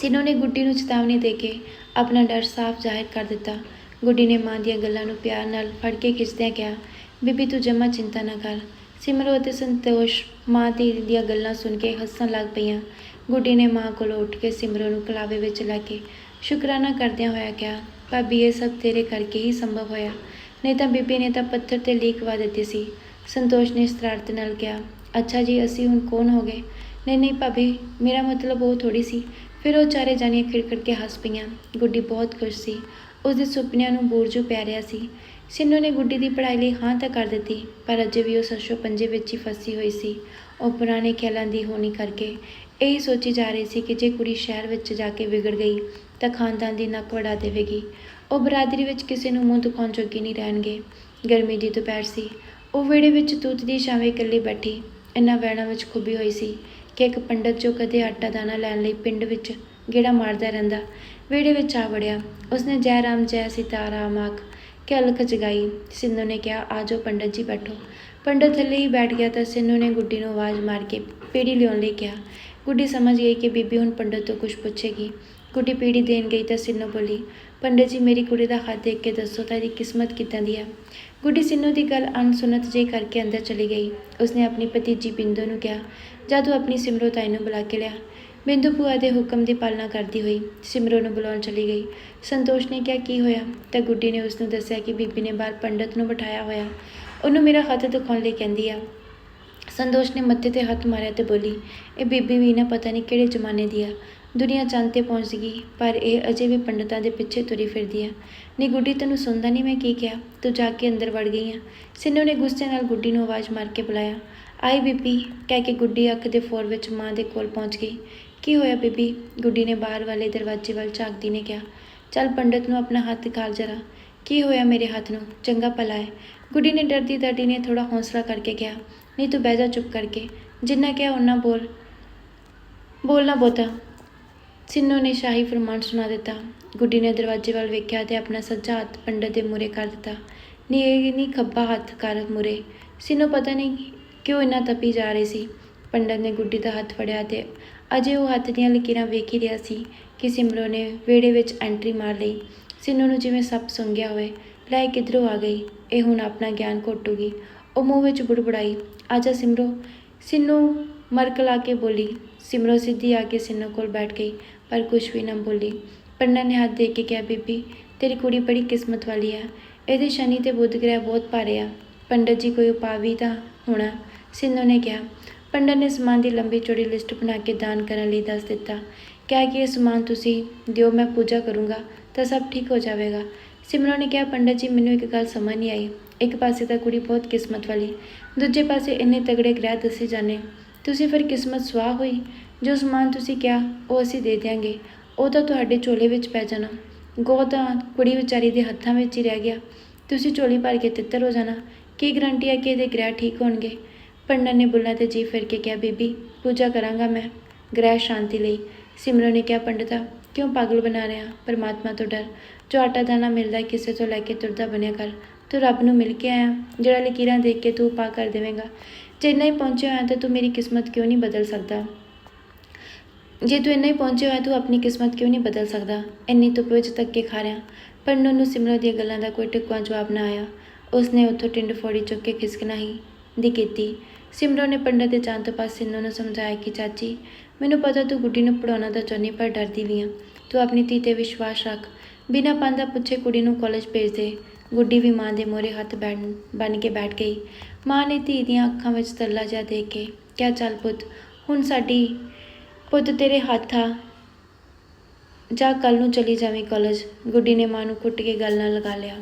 ਸਿਨੋ ਨੇ ਗੁੱਡੀ ਨੂੰ ਚੇਤਾਵਨੀ ਦੇ ਕੇ ਆਪਣਾ ਡਰ ਸਾਫ਼ ਜ਼ਾਹਿਰ ਕਰ ਦਿੱਤਾ। ਗੁੱਡੀ ਨੇ ਮਾਂ ਦੀਆਂ ਗੱਲਾਂ ਨੂੰ ਪਿਆਰ ਨਾਲ ਫੜ ਕੇ ਖਿੱਚਦਿਆਂ ਕਿਹਾ, ਬੀਬੀ ਤੂੰ ਜਮਾ ਚਿੰਤਾ ਨਾ ਕਰ। ਸਿਮਰੋ ਅਤੇ ਸੰਤੋਸ਼ ਮਾਂ ਦੀ ਦੀਆਂ ਗੱਲਾਂ ਸੁਣ ਕੇ ਹੱਸਣ ਲੱਗ ਪਈਆਂ। ਗੁੱਡੀ ਨੇ ਮਾਂ ਕੋਲੋਂ ਉੱਠ ਕੇ ਸਿਮਰੋ ਨੂੰ ਕਲਾਵੇ ਵਿੱਚ ਲੈ ਕੇ ਸ਼ੁਕਰਾਨਾ ਕਰਦਿਆਂ ਹੋਇਆ ਕਿਹਾ, ਭਾਬੀ, ਇਹ ਸਭ ਤੇਰੇ ਕਰਕੇ ਹੀ ਸੰਭਵ ਹੋਇਆ। ਨਹੀਂ ਤਾਂ ਬੀਬੀ ਨੇ ਤਾਂ ਪੱਥਰ ਤੇ ਲੀਕ ਵਾ ਦਿੱਤੀ ਸੀ। ਸੰਤੋਸ਼ ਨੇ ਸਤਰਾਰਤ ਨਾਲ ਕਿਹਾ, ਅੱਛਾ ਜੀ, ਅਸੀਂ ਹੁਣ ਕੌਣ ਹੋ ਗਏ ਨਹੀਂ ਨਹੀਂ ਭਾਬੀ, ਮੇਰਾ ਮਤਲਬ ਉਹ ਥੋੜੀ ਸੀ। ਫਿਰ ਉਹ ਚਾਰੇ ਜਾਣੀਆਂ ਖਿੜਖਿੜ ਕੇ ਹੱਸ ਪਈਆਂ। ਗੁੱਡੀ ਬਹੁਤ ਖੁਸ਼ ਸੀ। ਉਸ ਦੇ ਸੁਪਨਿਆਂ ਨੂੰ ਬੂਰਜੂ ਪੈ ਰਿਹਾ ਸੀ। ਸਿੰਨੂ ਨੇ ਗੁੱਡੀ ਦੀ ਪੜ੍ਹਾਈ ਲਈ ਹਾਂ ਤਾਂ ਕਰ ਦਿੱਤੀ, ਪਰ ਅਜੇ ਵੀ ਉਹ ਸੱਸੋ ਪੰਜੇ ਵਿੱਚ ਹੀ ਫਸੀ ਹੋਈ ਸੀ। ਉਹ ਪੁਰਾਣੇ ਖਿਆਲਾਂ ਦੀ ਹੋਣੀ ਕਰਕੇ ਇਹੀ ਸੋਚੀ ਜਾ ਰਹੀ ਸੀ ਕਿ ਜੇ ਕੁੜੀ ਸ਼ਹਿਰ ਵਿੱਚ ਜਾ ਕੇ ਵਿਗੜ ਗਈ ਤਾਂ ਖਾਨਦਾਨ ਦੀ ਨੱਕ ਵੜਾ ਦੇਵੇਗੀ। ਉਹ ਬਰਾਦਰੀ ਵਿੱਚ ਕਿਸੇ ਨੂੰ ਮੂੰਹ ਦਿਖਾਉਣ ਜੋਗੇ ਨਹੀਂ ਰਹਿਣਗੇ। ਗਰਮੀ ਦੀ ਦੁਪਹਿਰ ਸੀ। ਉਹ ਵਿਹੜੇ ਵਿੱਚ ਤੂਤ ਦੀ ਛਾਵੇਂ ਇਕੱਲੀ ਬੈਠੀ ਇੰਨਾ ਵਹਿਣਾ ਵਿੱਚ ਖੁੱਬੀ ਹੋਈ ਸੀ ਕਿ ਇੱਕ ਪੰਡਤ ਜੋ ਕਦੇ ਆਟਾ ਦਾਣਾ ਲੈਣ ਲਈ ਪਿੰਡ ਵਿੱਚ ਗੇੜਾ ਮਾਰਦਾ ਰਹਿੰਦਾ, ਵਿਹੜੇ ਵਿੱਚ ਆ ਵੜਿਆ। ਉਸਨੇ ਜੈ ਰਾਮ, ਜੈ ਸੀਤਾ, ਰਾਮ ਆਖ ਕੇ ਅਲਖ ਜਗਾਈ। ਸਿੰਨੂ ਨੇ ਕਿਹਾ, ਆ ਜਾਓ ਪੰਡਤ ਜੀ, ਬੈਠੋ। ਪੰਡਤ ਥੱਲੇ ਹੀ ਬੈਠ ਗਿਆ ਤਾਂ ਸਿੰਨੂ ਨੇ ਗੁੱਡੀ ਨੂੰ ਆਵਾਜ਼ ਮਾਰ ਕੇ ਪੀੜੀ ਲਿਆਉਣ ਲਈ ਕਿਹਾ। ਗੁੱਡੀ ਸਮਝ ਗਈ ਕਿ ਬੀਬੀ ਹੁਣ ਪੰਡਤ ਤੋਂ ਕੁਝ ਪੁੱਛੇਗੀ। ਗੁੱਡੀ ਪੀੜੀ ਦੇਣ ਗਈ ਤਾਂ ਸਿੰਨੂ ਬੋਲੀ, ਪੰਡਤ ਜੀ, ਮੇਰੀ ਕੁੜੀ ਦਾ ਹੱਥ ਦੇਖ ਕੇ ਦੱਸੋ ਤਾਂ ਇਹਦੀ ਕਿਸਮਤ ਕਿੱਦਾਂ ਦੀ ਹੈ ਗੁੱਡੀ ਸਿੰਨੂ ਦੀ ਗੱਲ ਅਣਸੁਣਤ ਜਿਹੀ ਕਰਕੇ ਅੰਦਰ ਚਲੀ ਗਈ। ਉਸਨੇ ਆਪਣੀ ਭਤੀਜੀ ਬਿੰਦੂ ਨੂੰ ਕਿਹਾ, ਜਾ ਤੂੰ ਆਪਣੀ ਸਿਮਰੋ ਤਾਈ ਨੂੰ ਬੁਲਾ ਕੇ ਲਿਆ। ਬਿੰਦੂ ਭੂਆ ਦੇ ਹੁਕਮ ਦੀ ਪਾਲਣਾ ਕਰਦੀ ਹੋਈ ਸਿਮਰੋ ਨੂੰ ਬੁਲਾਉਣ ਚਲੀ ਗਈ। ਸੰਤੋਸ਼ ਨੇ ਕਿਹਾ, ਕੀ ਹੋਇਆ? ਤਾਂ ਗੁੱਡੀ ਨੇ ਉਸ ਨੂੰ ਦੱਸਿਆ ਕਿ ਬੀਬੀ ਨੇ ਬਾਹਰ ਪੰਡਤ ਨੂੰ ਬਿਠਾਇਆ ਹੋਇਆ। ਉਹਨੂੰ ਮੇਰਾ ਹੱਥ ਦਿਖਾਉਣ ਲਈ ਕਹਿੰਦੀ ਆ। ਸੰਤੋਸ਼ ਨੇ ਮੱਥੇ ਤੇ ਹੱਥ ਮਾਰਿਆ ਤੇ ਬੋਲੀ, ਇਹ ਬੀਬੀ ਵੀ ਨਾ ਪਤਾ ਨਹੀਂ ਕਿਹੜੇ ਜ਼ਮਾਨੇ ਦੀ ਆ। ਦੁਨੀਆ ਚੰਦ ਤੇ ਪਹੁੰਚ ਗਈ ਪਰ ਇਹ ਅਜੇ ਵੀ ਪੰਡਤਾਂ ਦੇ ਪਿੱਛੇ ਤੁਰੀ ਫਿਰਦੀ ਆ। ਨੀ ਗੁੱਡੀ, ਤੈਨੂੰ ਸੁਣਦਾ ਨਹੀਂ ਮੈਂ ਕੀ ਕਿਹਾ? ਤੂੰ ਜਾ ਕੇ ਅੰਦਰ ਵੜ ਗਈ ਆ। ਸਿੰਨੂ ਨੇ ਗੁੱਸੇ ਨਾਲ ਗੁੱਡੀ ਨੂੰ ਆਵਾਜ਼ ਮਾਰ ਕੇ ਬੁਲਾਇਆ। ਆਈ ਬੀਬੀ, ਕਹਿ ਕੇ ਗੁੱਡੀ ਅੱਖ ਦੇ ਫੋਰ ਵਿੱਚ ਮਾਂ ਦੇ ਕੋਲ ਪਹੁੰਚ ਗਈ। ਕੀ ਹੋਇਆ ਬੀਬੀ? ਗੁੱਡੀ ਨੇ ਬਾਹਰ ਵਾਲੇ ਦਰਵਾਜ਼ੇ ਵੱਲ ਝਾਕਦੀ ਨੇ ਕਿਹਾ, ਚੱਲ ਪੰਡਤ ਨੂੰ ਆਪਣਾ ਹੱਥ ਦਿਖਾ ਜਰਾ। ਕੀ ਹੋਇਆ ਮੇਰੇ ਹੱਥ ਨੂੰ? ਚੰਗਾ ਭਲਾ ਹੈ। ਗੁੱਡੀ ਨੇ ਡਰਦੀ ਡਰਦੀ ਨੇ ਥੋੜਾ ਹੌਸਲਾ ਕਰਕੇ ਕਿਹਾ, ਨਹੀਂ ਤੂੰ ਬਹਿ ਜਾ ਚੁੱਪ ਕਰਕੇ। ਜਿੰਨਾ ਕਿਹਾ ਉਹਨਾਂ ਬੋਲ। ਬੋਲਣਾ ਬੋਤਾ ਸਿੰਨੂ ਨੇ ਸ਼ਾਹੀ ਫਰਮਾਨ ਸੁਣਾ ਦਿੱਤਾ। ਗੁੱਡੀ ਨੇ ਦਰਵਾਜ਼ੇ ਵੱਲ ਵੇਖਿਆ ਤੇ ਆਪਣਾ ਸੱਜਾ ਹੱਥ ਪੰਡਤ ਦੇ ਮੂਰੇ ਕਰ ਦਿੱਤਾ। ਨੀ, ਇਹ ਨਹੀਂ ਖੱਬਾ ਹੱਥ ਕਰ ਮੂਰੇ ਸਿੰਨੂ ਪਤਾ ਨਹੀਂ ਕਿਉਂ ਇੰਨਾ ਤਪੀ ਜਾ ਰਹੀ ਸੀ? ਪੰਡਤ ਨੇ ਗੁੱਡੀ ਦਾ ਹੱਥ ਫੜਿਆ ਤੇ ਅਜੇ ਉਹ ਹੱਥ ਦੀਆਂ ਲਕੀਰਾਂ ਵੇਖ ਹੀ ਰਿਹਾ ਸੀ ਕਿ ਸਿਮਰੋ ਨੇ ਵਿਹੜੇ ਵਿੱਚ ਐਂਟਰੀ ਮਾਰ ਲਈ। ਸਿੰਨੂ ਨੂੰ ਜਿਵੇਂ ਸੱਪ ਸੁੰਘਿਆ ਹੋਵੇ, ਲੈ ਇਹ ਕਿੱਧਰੋਂ ਆ ਗਈ? ਇਹ ਹੁਣ ਆਪਣਾ ਗਿਆਨ ਘੋਟੂਗੀ। ਉਹ ਮੂੰਹ ਵਿੱਚ ਬੁੜਬੁੜਾਈ। ਆਜਾ ਸਿਮਰੋ। ਸਿੰਨੂ ਮਰਕ ਲਾ ਕੇ ਬੋਲੀ। ਸਿਮਰੋ ਸਿੱਧੀ ਆ ਕੇ ਸਿੰਨੂ ਕੋਲ ਬੈਠ ਗਈ, ਪਰ ਕੁਝ ਵੀ ਨਾ ਬੋਲੀ। ਪੰਡਾ ਨੇ ਹੱਥ ਦੇ ਕੇ ਕਿਹਾ, ਬੀਬੀ, ਤੇਰੀ ਕੁੜੀ ਬੜੀ ਕਿਸਮਤ ਵਾਲੀ ਆ। ਇਹਦੇ ਸ਼ਨੀ ਤੇ ਬੁੱਧ ਗ੍ਰਹਿ ਬਹੁਤ ਭਾਰੇ ਆ। ਪੰਡਤ ਜੀ, ਕੋਈ ਉਪਾਅ ਵੀ ਤਾਂ ਹੋਣਾ? ਸਿੰਨੂ ਨੇ ਕਿਹਾ ਪੰਡਤ ਨੇ ਸਮਾਨ ਦੀ ਲੰਬੀ ਚੌੜੀ ਲਿਸਟ ਬਣਾ ਕੇ ਦਾਨ ਕਰਨ ਲਈ ਦੱਸ ਦਿੱਤਾ। ਕਿਹਾ ਕਿ ਇਹ ਸਮਾਨ ਤੁਸੀਂ ਦਿਓ, ਮੈਂ ਪੂਜਾ ਕਰੂੰਗਾ, ਤਾਂ ਸਭ ਠੀਕ ਹੋ ਜਾਵੇਗਾ। ਸਿਮਰਨ ਨੇ ਕਿਹਾ, ਪੰਡਤ ਜੀ, ਮੈਨੂੰ ਇੱਕ ਗੱਲ ਸਮਝ ਨਹੀਂ ਆਈ। ਇੱਕ ਪਾਸੇ ਤਾਂ ਕੁੜੀ ਬਹੁਤ ਕਿਸਮਤ ਵਾਲੀ, ਦੂਜੇ ਪਾਸੇ ਇੰਨੇ ਤਗੜੇ ਗ੍ਰਹਿ ਦੱਸੇ ਜਾਣੇ ਤੁਸੀਂ ਫਿਰ ਕਿਸਮਤ ਸਵਾਹ ਹੋਈ? ਜੋ ਸਮਾਨ ਤੁਸੀਂ ਕਿਹਾ, ਉਹ ਅਸੀਂ ਦੇ ਦਿਆਂਗੇ। ਉਹ ਤਾਂ ਤੁਹਾਡੇ ਝੋਲੇ ਵਿੱਚ ਪੈ ਜਾਣਾ। ਗੋ ਤਾਂ ਕੁੜੀ ਵਿਚਾਰੀ ਦੇ ਹੱਥਾਂ ਵਿੱਚ ਹੀ ਰਹਿ ਗਿਆ। ਤੁਸੀਂ ਝੋਲੀ ਭਰ ਕੇ ਤਿੱਤਰ ਹੋ ਜਾਣਾ। ਕੀ ਗਰੰਟੀ ਹੈ ਕਿ ਇਹਦੇ ਗ੍ਰਹਿ ਠੀਕ ਹੋਣਗੇ? ਪੰਡਤ ਨੇ ਬੁੱਲਾਂ ਤੇ ਜੀ ਫਿਰ ਕੇ ਕਿਹਾ, ਬੀਬੀ, ਪੂਜਾ ਕਰਾਂਗਾ ਮੈਂ ਗ੍ਰਹਿ ਸ਼ਾਂਤੀ ਲਈ। ਸਿਮਰਨ ਨੇ ਕਿਹਾ, ਪੰਡਤਾ, ਕਿਉਂ ਪਾਗਲ ਬਣਾ ਰਿਹਾ ਪਰਮਾਤਮਾ ਤੋਂ ਡਰ। ਜੋ ਆਟਾ ਦਾਣਾ ਮਿਲਦਾ ਕਿਸੇ ਤੋਂ ਲੈ ਕੇ ਤੁਰਦਾ ਬਣਿਆ ਕਰ। ਤੂੰ ਰੱਬ ਨੂੰ ਮਿਲ ਕੇ ਆਇਆ, ਜਿਹੜਾ ਲਕੀਰਾਂ ਦੇਖ ਕੇ ਤੂੰ ਪਾ ਕਰ ਦੇਵੇਂਗਾ। ਜੇ ਇੰਨਾ ਹੀ ਪਹੁੰਚਿਆ ਹੋਇਆ, ਤਾਂ ਤੂੰ ਮੇਰੀ ਕਿਸਮਤ ਕਿਉਂ ਨਹੀਂ ਬਦਲ ਸਕਦਾ? ਜੇ ਤੂੰ ਇੰਨਾ ਹੀ ਪਹੁੰਚਿਆ ਹੋਇਆ, ਤੂੰ ਆਪਣੀ ਕਿਸਮਤ ਕਿਉਂ ਨਹੀਂ ਬਦਲ ਸਕਦਾ? ਇੰਨੀ ਧੁੱਪ ਵਿੱਚ ਧੱਕੇ ਖਾ ਰਿਹਾ ਪਰ ਨੂੰ ਸਿਮਰਨ ਦੀਆਂ ਗੱਲਾਂ ਦਾ ਕੋਈ ਟਿਕਵਾ ਜਵਾਬ ਨਾ ਆਇਆ। ਉਸਨੇ ਉੱਥੋਂ ਟਿੰਡ ਫੋੜੀ ਚੁੱਕ ਕੇ ਖਿਸਕਣਾ ਹੀ ਦੀ ਕੀਤੀ। ਸਿਮਰਨ ਨੇ ਪੰਡਤ ਦੇ ਜਾਣ ਤੋਂ ਬਾਅਦ ਸਿੰਨੂ ਨੂੰ ਸਮਝਾਇਆ ਕਿ ਚਾਚੀ, ਮੈਨੂੰ ਪਤਾ ਤੂੰ ਗੁੱਡੀ ਨੂੰ ਪੜਾਉਣਾ ਤਾਂ ਚਾਹੁੰਦੀ ਪਰ ਡਰਦੀ ਵੀ ਆ। ਤੂੰ ਆਪਣੀ ਧੀ ਤੇ ਵਿਸ਼ਵਾਸ ਰੱਖ। ਬਿਨਾਂ ਪਾਂਦਾ ਪੁੱਛੇ ਕੁੜੀ ਨੂੰ ਕਾਲਜ ਭੇਜ ਦੇ। ਗੁੱਡੀ ਵੀ ਮਾਂ ਦੇ ਮੋਰੇ ਹੱਥ ਬੈਣ ਬਣ ਕੇ ਬੈਠ ਗਈ। ਮਾਂ ਨੇ ਧੀ ਦੀਆਂ ਅੱਖਾਂ ਵਿੱਚ ਤਰਲਾ ਜਿਹਾ ਦੇਖ ਕੇ ਕਿਹਾ, ਚੱਲ ਪੁੱਤ, ਹੁਣ ਸਾਡੀ ਪੁੱਤ ਤੇਰੇ ਹੱਥ ਆ। ਜਾ ਕੱਲ ਨੂੰ ਚਲੀ ਜਾਵੇਂ ਕਾਲਜ ਗੁੱਡੀ ਨੇ ਮਾਂ ਨੂੰ ਕੁੱਟ ਕੇ ਗੱਲ ਨਾਲ ਲਗਾ ਲਿਆ।